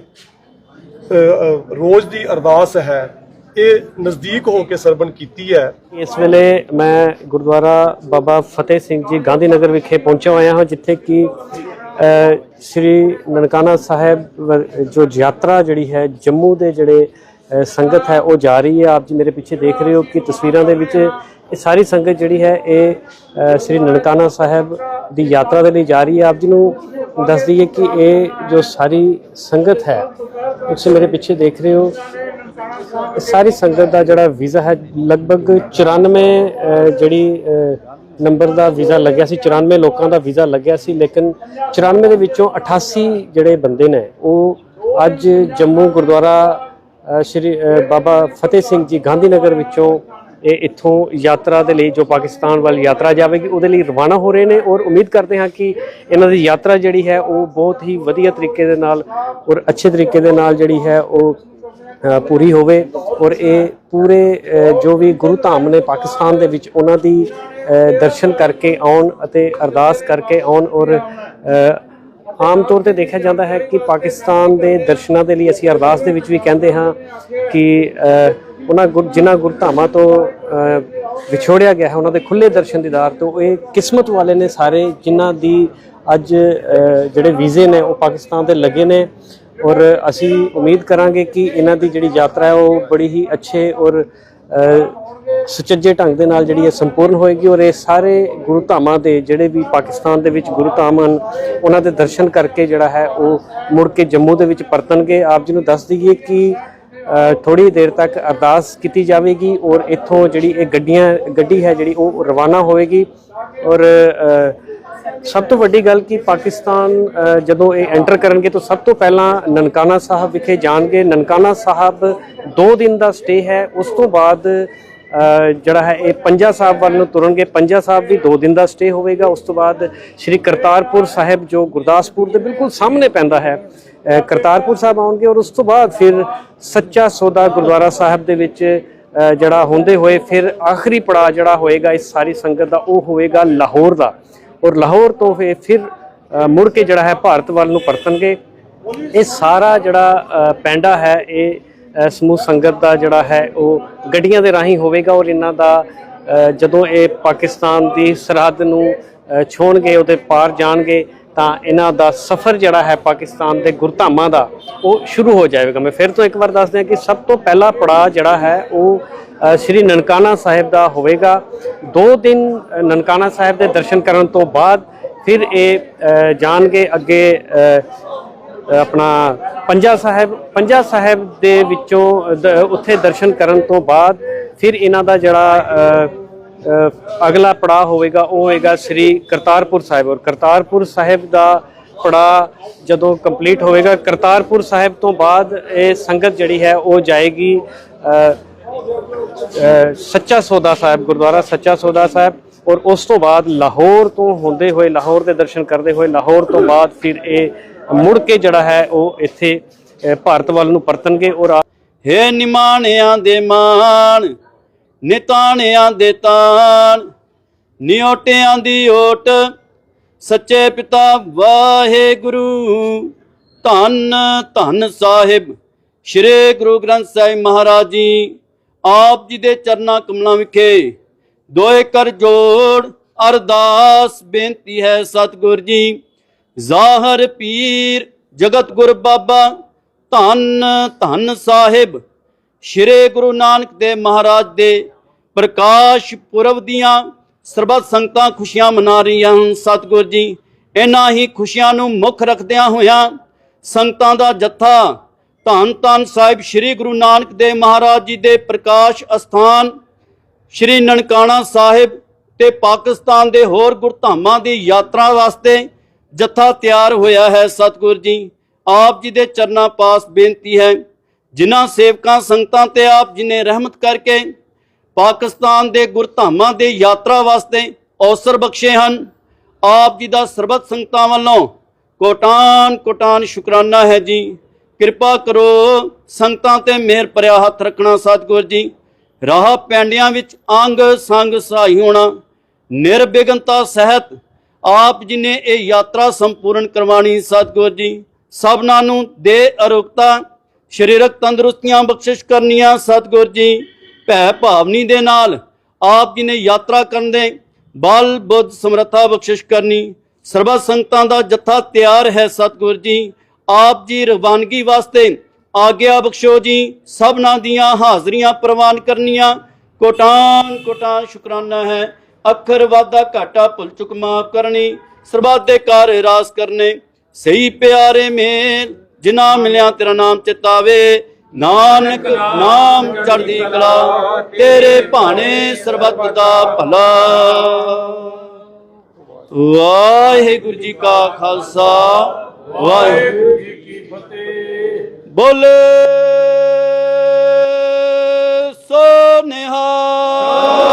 ਰੋਜ਼ ਦੀ ਅਰਦਾਸ ਹੈ, ਇਹ ਨਜ਼ਦੀਕ ਹੋ ਕੇ ਸਰਵਣ ਕੀਤੀ ਹੈ। ਇਸ ਵੇਲੇ ਮੈਂ ਗੁਰਦੁਆਰਾ ਬਾਬਾ ਫਤਿਹ ਸਿੰਘ ਜੀ ਗਾਂਧੀ ਨਗਰ ਵਿਖੇ ਪਹੁੰਚਿਆ ਹੋਇਆ ਹਾਂ, ਜਿੱਥੇ ਕਿ ਸ਼੍ਰੀ ਨਨਕਾਣਾ ਸਾਹਿਬ ਜੋ ਯਾਤਰਾ ਜਿਹੜੀ ਹੈ, ਜੰਮੂ ਦੇ ਜਿਹੜੇ ਸੰਗਤ ਹੈ, ਉਹ ਜਾ ਰਹੀ ਹੈ। ਆਪ ਜੀ ਮੇਰੇ ਪਿੱਛੇ ਦੇਖ ਰਹੇ ਹੋ ਕਿ ਤਸਵੀਰਾਂ ਦੇ ਵਿੱਚ ਇਹ ਸਾਰੀ ਸੰਗਤ ਜਿਹੜੀ ਹੈ, ਇਹ ਸ਼੍ਰੀ ਨਨਕਾਣਾ ਸਾਹਿਬ ਦੀ ਯਾਤਰਾ ਦੇ ਲਈ ਜਾ ਰਹੀ ਹੈ। ਆਪ ਜੀ ਨੂੰ ਦੱਸ ਦਈਏ ਕਿ ਇਹ ਜੋ ਸਾਰੀ ਸੰਗਤ ਹੈ, ਤੁਸੀਂ ਮੇਰੇ ਪਿੱਛੇ ਦੇਖ ਰਹੇ ਹੋ ਸਾਰੀ ਸੰਗਤ ਦਾ ਜਿਹੜਾ ਵੀਜ਼ਾ ਹੈ, ਲਗਭਗ 94 ਜਿਹੜੀ ਨੰਬਰ ਦਾ ਵੀਜ਼ਾ ਲੱਗਿਆ ਸੀ 94 ਲੋਕਾਂ ਦਾ ਵੀਜ਼ਾ ਲੱਗਿਆ ਸੀ, ਲੇਕਿਨ 94 ਦੇ ਵਿੱਚੋਂ 88 ਜਿਹੜੇ ਬੰਦੇ ਨੇ, ਉਹ ਅੱਜ ਜੰਮੂ ਗੁਰਦੁਆਰਾ ਸ਼੍ਰੀ ਬਾਬਾ ਫਤਿਹ ਸਿੰਘ ਜੀ ਗਾਂਧੀ ਨਗਰ ਵਿੱਚੋਂ ਇਹ ਇੱਥੋਂ ਯਾਤਰਾ ਦੇ ਲਈ ਜੋ ਪਾਕਿਸਤਾਨ ਵੱਲ ਯਾਤਰਾ ਜਾਵੇਗੀ, ਉਹਦੇ ਲਈ ਰਵਾਨਾ ਹੋ ਰਹੇ ਨੇ ਔਰ ਉਮੀਦ ਕਰਦੇ ਹਾਂ ਕਿ ਇਹਨਾਂ ਦੀ ਯਾਤਰਾ ਜਿਹੜੀ ਹੈ ਉਹ ਬਹੁਤ ਹੀ ਵਧੀਆ ਤਰੀਕੇ ਦੇ ਨਾਲ ਔਰ ਅੱਛੇ ਤਰੀਕੇ ਦੇ ਨਾਲ ਜਿਹੜੀ ਹੈ ਉਹ ਪੂਰੀ ਹੋਵੇ ਔਰ ਇਹ ਪੂਰੇ ਜੋ ਵੀ ਗੁਰੂ ਧਾਮ ਨੇ ਪਾਕਿਸਤਾਨ ਦੇ ਵਿੱਚ ਉਹਨਾਂ ਦੀ ਦਰਸ਼ਨ ਕਰਕੇ ਆਉਣ ਅਤੇ ਅਰਦਾਸ ਕਰਕੇ ਆਉਣ ਔਰ ਆਮ ਤੌਰ ਤੇ ਦੇਖਿਆ ਜਾਂਦਾ ਹੈ ਕਿ ਪਾਕਿਸਤਾਨ ਦੇ ਦਰਸ਼ਨਾਂ ਦੇ ਲਈ ਅਸੀਂ ਅਰਦਾਸ ਦੇ ਵਿੱਚ ਵੀ ਕਹਿੰਦੇ ਹਾਂ ਕਿ ਉਹਨਾਂ ਗੁਰ, ਜਿਨ੍ਹਾਂ ਗੁਰਧਾਮਾਂ ਤੋਂ ਵਿਛੋੜਿਆ ਗਿਆ ਹੈ, ਉਹਨਾਂ ਦੇ ਖੁੱਲੇ ਦਰਸ਼ਨ ਦੀਦਾਰ ਤੋਂ, ਇਹ ਕਿਸਮਤ ਵਾਲੇ ਨੇ ਸਾਰੇ ਜਿਨ੍ਹਾਂ ਦੀ ਅੱਜ ਜਿਹੜੇ ਵੀਜ਼ੇ ਨੇ ਉਹ ਪਾਕਿਸਤਾਨ ਦੇ ਲੱਗੇ ਨੇ ਔਰ ਅਸੀਂ ਉਮੀਦ ਕਰਾਂਗੇ ਕਿ ਇਹਨਾਂ ਦੀ ਜਿਹੜੀ ਯਾਤਰਾ ਹੈ ਉਹ ਬੜੀ ਹੀ ਅੱਛੇ ਔਰ ਸੁਚੱਜੇ ਢੰਗ ਦੇ ਨਾਲ ਜਿਹੜੀ ਹੈ ਸੰਪੂਰਨ ਹੋਏਗੀ ਔਰ ਇਹ ਸਾਰੇ ਗੁਰੂ ਧਾਮਾਂ ਦੇ ਜਿਹੜੇ ਵੀ ਪਾਕਿਸਤਾਨ ਦੇ ਵਿੱਚ ਗੁਰੂ ਧਾਮ ਹਨ, ਉਹਨਾਂ ਦੇ ਦਰਸ਼ਨ ਕਰਕੇ ਜਿਹੜਾ ਹੈ ਉਹ ਮੁੜ ਕੇ ਜੰਮੂ ਦੇ ਵਿੱਚ ਪਰਤਣਗੇ। ਆਪ ਜੀ ਨੂੰ ਦੱਸ ਦਈਏ ਕਿ ਥੋੜੀ ਦੇਰ ਤੱਕ ਅਰਦਾਸ ਕੀਤੀ ਜਾਵੇਗੀ ਔਰ ਇੱਥੋਂ ਜਿਹੜੀ ਇਹ ਗੱਡੀਆਂ, ਗੱਡੀ ਹੈ ਜਿਹੜੀ ਉਹ ਰਵਾਨਾ ਹੋਵੇਗੀ। ਔਰ ਸਭ ਤੋਂ ਵੱਡੀ ਗੱਲ ਕਿ ਪਾਕਿਸਤਾਨ ਜਦੋਂ ਇਹ ਐਂਟਰ ਕਰਨਗੇ ਤਾਂ ਸਭ ਤੋਂ ਪਹਿਲਾਂ ਨਨਕਾਣਾ ਸਾਹਿਬ ਵਿਖੇ ਜਾਣਗੇ। ਨਨਕਾਣਾ ਸਾਹਿਬ 2 ਦਿਨ ਦਾ ਸਟੇ ਹੈ, ਉਸ ਤੋਂ ਬਾਅਦ ਜਿਹੜਾ ਹੈ ਇਹ ਪੰਜਾ ਸਾਹਿਬ ਵੱਲ ਨੂੰ ਤੁਰਨਗੇ। ਪੰਜਾ ਸਾਹਿਬ ਵੀ 2 ਦਿਨ ਦਾ ਸਟੇ ਹੋਵੇਗਾ। ਉਸ ਤੋਂ ਬਾਅਦ ਸ੍ਰੀ ਕਰਤਾਰਪੁਰ ਸਾਹਿਬ ਜੋ ਗੁਰਦਾਸਪੁਰ ਦੇ ਬਿਲਕੁਲ ਸਾਹਮਣੇ ਪੈਂਦਾ ਹੈ ਕਰਤਾਰਪੁਰ ਸਾਹਿਬ ਆਉਣਗੇ ਔਰ ਉਸ ਤੋਂ ਬਾਅਦ ਫਿਰ ਸੱਚਾ ਸੌਦਾ ਗੁਰਦੁਆਰਾ ਸਾਹਿਬ ਦੇ ਵਿੱਚ ਜਿਹੜਾ ਹੁੰਦੇ ਹੋਏ ਫਿਰ ਆਖਰੀ ਪੜਾਅ ਜਿਹੜਾ ਹੋਏਗਾ ਇਸ ਸਾਰੀ ਸੰਗਤ ਦਾ ਉਹ ਹੋਵੇਗਾ ਲਾਹੌਰ ਦਾ। ਔਰ ਲਾਹੌਰ ਤੋਂ ਫਿਰ ਫਿਰ ਮੁੜ ਕੇ ਜਿਹੜਾ ਹੈ ਭਾਰਤ ਵੱਲ ਨੂੰ ਪਰਤਣਗੇ। ਇਹ ਸਾਰਾ ਜਿਹੜਾ ਪੈਂਡਾ ਹੈ, ਇਹ ਸਮੂਹ ਸੰਗਤ ਦਾ ਜਿਹੜਾ ਹੈ ਉਹ ਗੱਡੀਆਂ ਦੇ ਰਾਹੀਂ ਹੋਵੇਗਾ ਔਰ ਇਹਨਾਂ ਦਾ ਜਦੋਂ ਇਹ ਪਾਕਿਸਤਾਨ ਦੀ ਸਰਹੱਦ ਨੂੰ ਅ, ਛੋਣਗੇ ਉਹਦੇ ਪਾਰ ਜਾਣਗੇ ਤਾਂ ਇਹਨਾਂ ਦਾ ਸਫ਼ਰ ਜਿਹੜਾ ਹੈ ਪਾਕਿਸਤਾਨ ਦੇ ਗੁਰਧਾਮਾਂ ਦਾ ਉਹ ਸ਼ੁਰੂ ਹੋ ਜਾਵੇਗਾ। ਮੈਂ ਫਿਰ ਤੋਂ ਇੱਕ ਵਾਰ ਦੱਸ ਦਿਆਂ ਕਿ ਸਭ ਤੋਂ ਪਹਿਲਾ ਪੜਾਅ ਜਿਹੜਾ ਹੈ ਉਹ ਸ਼੍ਰੀ ਨਨਕਾਣਾ ਸਾਹਿਬ ਦਾ ਹੋਵੇਗਾ। ਦੋ ਦਿਨ ਨਨਕਾਣਾ ਸਾਹਿਬ ਦੇ ਦਰਸ਼ਨ ਕਰਨ ਤੋਂ ਬਾਅਦ ਫਿਰ ਇਹ ਜਾਣਗੇ ਅੱਗੇ ਆਪਣਾ ਪੰਜਾ ਸਾਹਿਬ ਪੰਜਾ ਸਾਹਿਬ ਦੇ ਵਿੱਚੋਂ ਦ- ਉੱਥੇ ਦਰਸ਼ਨ ਕਰਨ ਤੋਂ ਬਾਅਦ ਫਿਰ ਇਹਨਾਂ ਦਾ ਜਿਹੜਾ ਅਗਲਾ ਪੜਾਅ ਹੋਵੇਗਾ, ਉਹ ਹੋਏਗਾ ਸ੍ਰੀ ਕਰਤਾਰਪੁਰ ਸਾਹਿਬ। ਔਰ ਕਰਤਾਰਪੁਰ ਸਾਹਿਬ ਦਾ ਪੜਾਅ ਜਦੋਂ ਕੰਪਲੀਟ ਹੋਵੇਗਾ, ਕਰਤਾਰਪੁਰ ਸਾਹਿਬ ਤੋਂ ਬਾਅਦ ਇਹ ਸੰਗਤ ਜਿਹੜੀ ਹੈ, ਉਹ ਜਾਏਗੀ ਸੱਚਾ ਸੌਦਾ ਸਾਹਿਬ, ਗੁਰਦੁਆਰਾ ਸੱਚਾ ਸੌਦਾ ਸਾਹਿਬ। ਔਰ ਉਸ ਤੋਂ ਬਾਅਦ ਲਾਹੌਰ ਤੋਂ ਹੁੰਦੇ ਹੋਏ, ਲਾਹੌਰ ਦੇ ਦਰਸ਼ਨ ਕਰਦੇ ਹੋਏ, ਲਾਹੌਰ ਤੋਂ ਬਾਅਦ ਫਿਰ ਇਹ ਮੁੜ ਕੇ ਜਿਹੜਾ ਹੈ ਉਹ ਇੱਥੇ ਭਾਰਤ ਵੱਲ ਨੂੰ ਪਰਤਣਗੇ ਔਰ ਹੇ ਨਿਮਾਣਿਆਂ ਦੇ ਮਾਣ, ਨਿਤਾਣਿਆਂ ਦੇ ਤਾਣ, ਨਿਓਟਿਆਂ ਦੀ ਓਟ, ਸੱਚੇ ਪਿਤਾ ਵਾਹਿਗੁਰੂ, ਧੰਨ ਧੰਨ ਸਾਹਿਬ, ਸ੍ਰੀ ਗੁਰੂ ਗ੍ਰੰਥ ਸਾਹਿਬ ਮਹਾਰਾਜ ਜੀ, ਆਪ ਜੀ ਦੇ ਚਰਨਾਂ ਕਮਲਾਂ ਵਿਖੇ ਦੋਏ ਕਰ ਜੋੜ, ਅਰਦਾਸ ਬੇਨਤੀ ਹੈ ਸਤਿਗੁਰ ਜੀ। ਜ਼ਾਹਰ ਪੀਰ ਜਗਤ ਗੁਰ ਬਾਬਾ ਧੰਨ ਧੰਨ ਸਾਹਿਬ। ਸ਼੍ਰੀ ਗੁਰੂ ਨਾਨਕ ਦੇਵ ਮਹਾਰਾਜ ਦੇ ਪ੍ਰਕਾਸ਼ ਪੁਰਬ ਦੀਆਂ ਸਰਬੱਤ ਸੰਗਤਾਂ ਖੁਸ਼ੀਆਂ ਮਨਾ ਰਹੀਆਂ ਹਨ। ਸਤਿਗੁਰ ਜੀ, ਇਹਨਾਂ ਹੀ ਖੁਸ਼ੀਆਂ ਨੂੰ ਮੁੱਖ ਰੱਖਦਿਆਂ ਹੋਇਆਂ ਸੰਗਤਾਂ ਦਾ ਜੱਥਾ ਧੰਨ ਧੰਨ ਸਾਹਿਬ ਸ਼੍ਰੀ ਗੁਰੂ ਨਾਨਕ ਦੇਵ ਮਹਾਰਾਜ ਜੀ ਦੇ ਪ੍ਰਕਾਸ਼ ਅਸਥਾਨ ਸ਼੍ਰੀ ਨਨਕਾਣਾ ਸਾਹਿਬ ਤੇ ਪਾਕਿਸਤਾਨ ਦੇ ਹੋਰ ਗੁਰਧਾਮਾਂ ਦੀ ਯਾਤਰਾ ਵਾਸਤੇ ਜੱਥਾ ਤਿਆਰ ਹੋਇਆ ਹੈ ਸਤਿਗੁਰ ਜੀ। ਆਪ ਜੀ ਦੇ ਚਰਨਾਂ ਪਾਸ ਬੇਨਤੀ ਹੈ, ਜਿਨ੍ਹਾਂ ਸੇਵਕਾਂ ਸੰਗਤਾਂ ਤੇ ਆਪ ਜੀ ਨੇ ਰਹਿਮਤ ਕਰਕੇ ਪਾਕਿਸਤਾਨ ਦੇ ਗੁਰਧਾਮਾਂ ਦੇ ਯਾਤਰਾ ਵਾਸਤੇ ਅਵਸਰ ਬਖਸ਼ੇ ਹਨ। ਆਪ ਜੀ ਦਾ ਸਰਬੱਤ ਸੰਗਤਾਂ ਵੱਲੋਂ ਕੋਟਾਨ ਕੋਟਾਨ ਸ਼ੁਕਰਾਨਾ ਹੈ ਜੀ। ਕਿਰਪਾ ਕਰੋ ਸੰਗਤਾਂ ਤੇ ਮਿਹਰ ਭਰਿਆ ਹੱਥ ਰੱਖਣਾ ਸਤਿਗੁਰ ਜੀ। ਰਾਹ ਪੈਂਡਿਆਂ ਵਿੱਚ ਅੰਗ ਸੰਗ ਸਹਾਈ ਹੋਣਾ। ਨਿਰਵਿਘਨਤਾ ਸਹਿਤ ਆਪ ਜੀ ਨੇ ਇਹ ਯਾਤਰਾ ਸੰਪੂਰਨ ਕਰਵਾਣੀ ਸਤਿਗੁਰ ਜੀ, ਸਭਨਾਂ ਨੂੰ ਦੇ ਅਰੋਗਤਾ, ਸਰੀਰਕ ਤੰਦਰੁਸਤੀਆਂ ਬਖਸ਼ਿਸ਼ ਕਰਨੀਆਂ ਸਤਿਗੁਰ ਜੀ, ਭੈ ਭਾਵਨੀ ਦੇ ਨਾਲ ਆਪ ਜੀ ਨੇ ਯਾਤਰਾ ਕਰਨ ਦੇ ਬਲ ਬੁੱਧ ਸਮਰੱਥਾ ਬਖਸ਼ਿਸ਼ ਕਰਨੀ, ਸਰਬੱਤ ਸੰਗਤਾਂ ਦਾ ਜੱਥਾ ਤਿਆਰ ਹੈ ਸਤਿਗੁਰ ਜੀ, ਆਪ ਜੀ ਰਵਾਨਗੀ ਵਾਸਤੇ ਆਗਿਆ ਬਖਸ਼ੋ ਜੀ, ਸਭਨਾਂ ਦੀਆਂ ਹਾਜ਼ਰੀਆਂ ਪ੍ਰਵਾਨ ਕਰਨੀਆਂ ਕੋਟਾਨ ਕੋਟਾਨ ਸ਼ੁਕਰਾਨਾ ਹੈ। ਅੱਖਰ ਵਾਦਾ ਘਾਟਾ ਭੁੱਲ ਚੁੱਕ ਮਾਫ ਕਰਨੀ ਸਰਬੱਤ ਦੇ ਕਾਰ ਰਾਸ ਕਰਨੇ। ਸਹੀ ਪਿਆਰੇ ਮੇਲ ਜਿਨ੍ਹਾਂ ਮਿਲਿਆ ਤੇਰਾ ਨਾਮ ਚਿਤਾਵੇ। ਨਾਨਕ ਨਾਮ ਚੜ੍ਹਦੀ ਕਲਾ, ਤੇਰੇ ਭਾਣੇ ਸਰਬੱਤ ਦਾ ਭਲਾ। ਵਾਹਿਗੁਰੂ ਜੀ ਕਾ ਖਾਲਸਾ, ਵਾਹਿਗੁਰੂ ਜੀ ਕੀ ਫਤਿਹ। ਬੋਲੇ ਸੋ ਨਿਹਾਲ।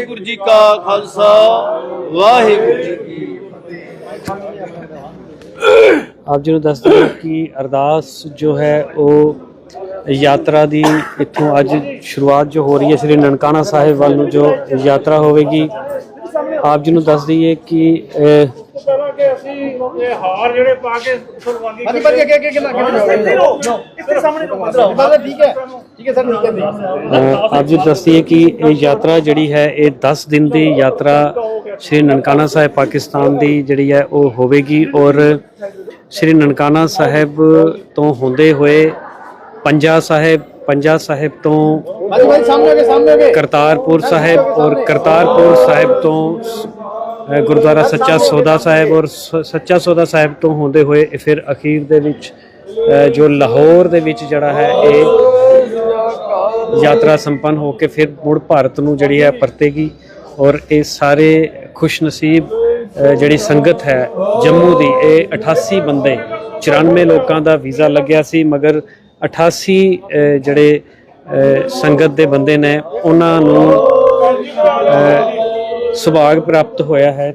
ਵਾਹਿਗੁਰੂ ਜੀ ਕਾ ਖਾਲਸਾ, ਵਾਹਿਗੁਰੂ ਜੀ ਕੀ ਆਪ ਜੀ ਨੂੰ ਦੱਸ ਦਈਏ ਕਿ ਅਰਦਾਸ ਜੋ ਹੈ, ਉਹ ਯਾਤਰਾ ਦੀ ਇੱਥੋਂ ਅੱਜ ਸ਼ੁਰੂਆਤ ਜੋ ਹੋ ਰਹੀ ਹੈ, ਸ੍ਰੀ ਨਨਕਾਣਾ ਸਾਹਿਬ ਵੱਲ ਨੂੰ ਜੋ ਯਾਤਰਾ ਹੋਵੇਗੀ, ਆਪ ਜੀ ਨੂੰ ਦੱਸ ਦਈਏ ਕਿ ਅਹ, ਪਹਿਲਾਂ ਕਿ ਅਸੀਂ ਇਹ ਹਾਰ ਜਿਹੜੇ ਪਾ ਕੇ ਕੁਰਬਾਨੀ ਹਾਂਜੀ ਭਾਜੀ ਅੱਗੇ ਅੱਗੇ ਇੱਥੇ ਸਾਹਮਣੇ ਠੀਕ ਹੈ। ਠੀਕ ਹੈ ਸਰ ਠੀਕ ਹੈ ਅਹ, ਆਪ ਜੀ ਨੂੰ ਦੱਸ ਦਈਏ ਕਿ ਇਹ ਯਾਤਰਾ ਜਿਹੜੀ ਹੈ ਇਹ 10 ਦਿਨ ਦੀ ਯਾਤਰਾ ਸ੍ਰੀ ਨਨਕਾਣਾ ਸਾਹਿਬ ਪਾਕਿਸਤਾਨ ਦੀ ਜਿਹੜੀ ਹੈ ਉਹ ਹੋਵੇਗੀ ਔਰ ਸ੍ਰੀ ਨਨਕਾਣਾ ਸਾਹਿਬ ਤੋਂ ਹੁੰਦੇ ਹੋਏ ਪੰਜਾ ਸਾਹਿਬ ਪੰਜਾ ਸਾਹਿਬ ਤੋਂ ਕਰਤਾਰਪੁਰ ਸਾਹਿਬ ਔਰ ਕਰਤਾਰਪੁਰ ਸਾਹਿਬ ਤੋਂ ਗੁਰਦੁਆਰਾ ਸੱਚਾ ਸੌਦਾ ਸਾਹਿਬ ਔਰ ਸ- ਸੱਚਾ ਸੌਦਾ ਸਾਹਿਬ ਤੋਂ ਹੁੰਦੇ ਹੋਏ ਫਿਰ ਅਖੀਰ ਦੇ ਵਿੱਚ ਜੋ ਲਾਹੌਰ ਦੇ ਵਿੱਚ ਜਿਹੜਾ ਹੈ ਇਹ ਯਾਤਰਾ ਸੰਪੰਨ ਹੋ ਕੇ ਫਿਰ ਮੁੜ ਭਾਰਤ ਨੂੰ ਜਿਹੜੀ ਹੈ ਪਰਤੇਗੀ ਔਰ ਇਹ ਸਾਰੇ ਖੁਸ਼ਨਸੀਬ ਅ, ਜਿਹੜੀ ਸੰਗਤ ਹੈ ਜੰਮੂ ਦੀ ਇਹ 88 ਬੰਦੇ 94 ਲੋਕਾਂ ਦਾ ਵੀਜ਼ਾ ਲੱਗਿਆ ਸੀ ਮਗਰ 88 ਜਿਹੜੇ ਸੰਗਤ ਦੇ ਬੰਦੇ ਨੇ ਉਹਨਾਂ ਨੂੰ ਸੁਭਾਗ ਪ੍ਰਾਪਤ ਹੋਇਆ ਹੈ।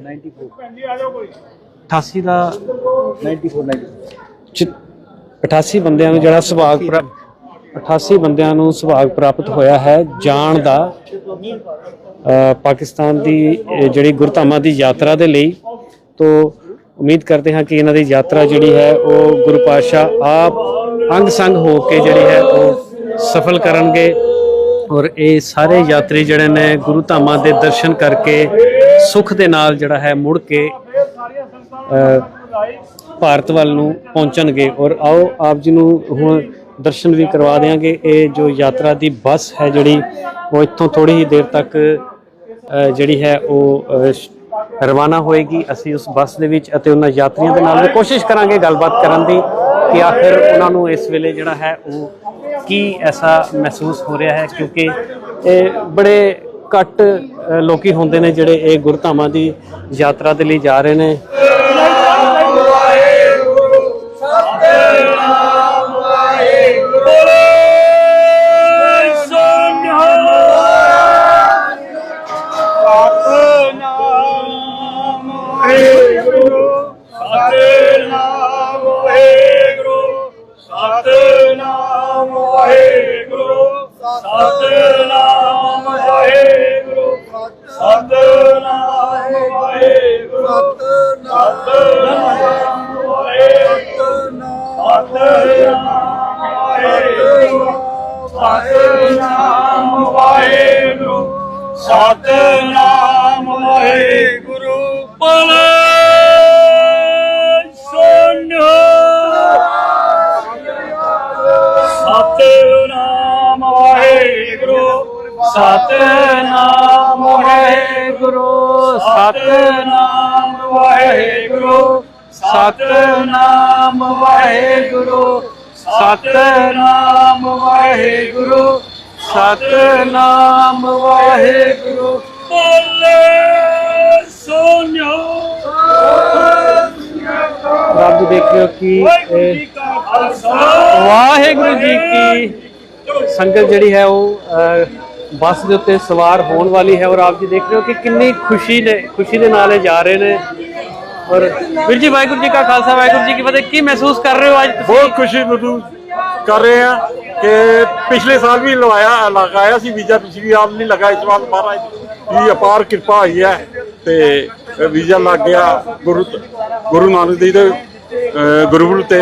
88 ਦਾ 94 ਚ- 88 ਬੰਦਿਆਂ ਨੂੰ ਜਿਹੜਾ ਸੁਭਾਗ ਪ੍ਰਾਪਤ 88 ਬੰਦਿਆਂ ਨੂੰ ਸੁਭਾਗ ਪ੍ਰਾਪਤ ਹੋਇਆ ਹੈ ਜਾਣ ਦਾ ਪਾਕਿਸਤਾਨ ਦੀ ਜਿਹੜੀ ਗੁਰਧਾਮਾਂ ਦੀ ਯਾਤਰਾ ਦੇ ਲਈ। ਤੋਂ ਉਮੀਦ ਕਰਦੇ ਹਾਂ ਕਿ ਇਹਨਾਂ ਦੀ ਯਾਤਰਾ ਜਿਹੜੀ ਹੈ ਉਹ ਗੁਰੂ ਪਾਤਸ਼ਾਹ ਆਪ ਅੰਗ ਸੰਗ ਹੋ ਕੇ ਜਿਹੜੀ ਹੈ ਉਹ ਸਫਲ ਕਰਨਗੇ। ਔਰ ਇਹ ਸਾਰੇ ਯਾਤਰੀ ਜਿਹੜੇ ਨੇ ਗੁਰੂ ਧਾਮਾਂ ਦੇ ਦਰਸ਼ਨ ਕਰਕੇ ਸੁਖ ਦੇ ਨਾਲ ਜਿਹੜਾ ਹੈ ਮੁੜ ਕੇ ਭਾਰਤ ਵੱਲ ਨੂੰ ਪਹੁੰਚਣਗੇ। ਔਰ ਆਓ ਆਪ ਜੀ ਨੂੰ ਹੁਣ ਦਰਸ਼ਨ ਵੀ ਕਰਵਾ ਦੇਵਾਂਗੇ ਇਹ ਜੋ ਯਾਤਰਾ ਦੀ ਬੱਸ ਹੈ ਜਿਹੜੀ, ਉਹ ਇੱਥੋਂ ਥੋੜੀ ਹੀ ਦੇਰ ਤੱਕ ਜਿਹੜੀ ਹੈ ਉਹ ਰਵਾਨਾ ਹੋਏਗੀ। ਅਸੀਂ ਉਸ ਬੱਸ ਦੇ ਵਿੱਚ ਅਤੇ ਉਹਨਾਂ ਯਾਤਰੀਆਂ ਦੇ ਨਾਲ ਵੀ ਕੋਸ਼ਿਸ਼ ਕਰਾਂਗੇ ਗੱਲਬਾਤ ਕਰਨ ਦੀ ਕਿ ਆਖਿਰ ਉਹਨਾਂ ਨੂੰ ਇਸ ਵੇਲੇ ਜਿਹੜਾ ਹੈ ਉਹ ਕੀ ਐਸਾ ਮਹਿਸੂਸ ਹੋ ਰਿਹਾ ਹੈ? ਕਿਉਂਕਿ ਇਹ ਬੜੇ ਘੱਟ ਅ, ਲੋਕੀ ਹੁੰਦੇ ਨੇ ਜਿਹੜੇ ਇਹ ਗੁਰਧਾਮਾਂ ਦੀ ਯਾਤਰਾ ਦੇ ਲਈ ਜਾ ਰਹੇ ਨੇ। ਸਤਨਾਮ ਸਤਨਾਮ ਵਾਹਿਗੁਰੂ। ਬੋਲੇ ਸੋਨਿਓ। ਆਪ ਜੀ ਦੇਖ ਰਹੇ ਹੋ ਕਿ ਵਾਹਿਗੁਰੂ ਜੀ ਕਾ ਸੰਗਤ ਜਿਹੜੀ ਹੈ ਉਹ ਬੱਸ ਦੇ ਉੱਤੇ ਸਵਾਰ ਹੋਣ ਵਾਲੀ ਹੈ ਔਰ ਆਪ ਜੀ ਦੇਖ ਰਹੇ ਹੋ ਕਿ ਕਿੰਨੀ ਖੁਸ਼ੀ ਨੇ ਖੁਸ਼ੀ ਦੇ ਨਾਲ ਇਹ ਜਾ ਰਹੇ ਨੇ। ਔਰ ਵੀਰ ਜੀ ਵਾਹਿਗੁਰੂ ਜੀ ਕਾ ਖਾਲਸਾ ਵਾਹਿਗੁਰੂ ਜੀ ਕੀ ਫਤਿਹ। ਕੀ ਮਹਿਸੂਸ ਕਰ ਰਹੇ ਹੋ ਅੱਜ ਬਹੁਤ ਖੁਸ਼ੀ ਮਹਿਸੂਸ ਕਰ ਰਹੇ ਹਾਂ ਕਿ ਪਿਛਲੇ ਸਾਲ ਵੀ ਲਵਾਇਆ ਲਗਾਇਆ ਸੀ ਵੀਜ਼ਾ ਪਿਛਲੀ ਵਾਰ ਨਹੀਂ ਲਗਾ ਇਸ ਵਾਰ ਮਹਾਰਾਜ ਦੀ ਅਪਾਰ ਕਿਰਪਾ ਹੋਈ ਹੈ ਤੇ ਵੀਜ਼ਾ ਲੱਗ ਗਿਆ ਗੁਰੂ ਗੁਰੂ ਨਾਨਕ ਦੇਵ ਦੇ ਗੁਰਪੁਰਬ ਤੇ।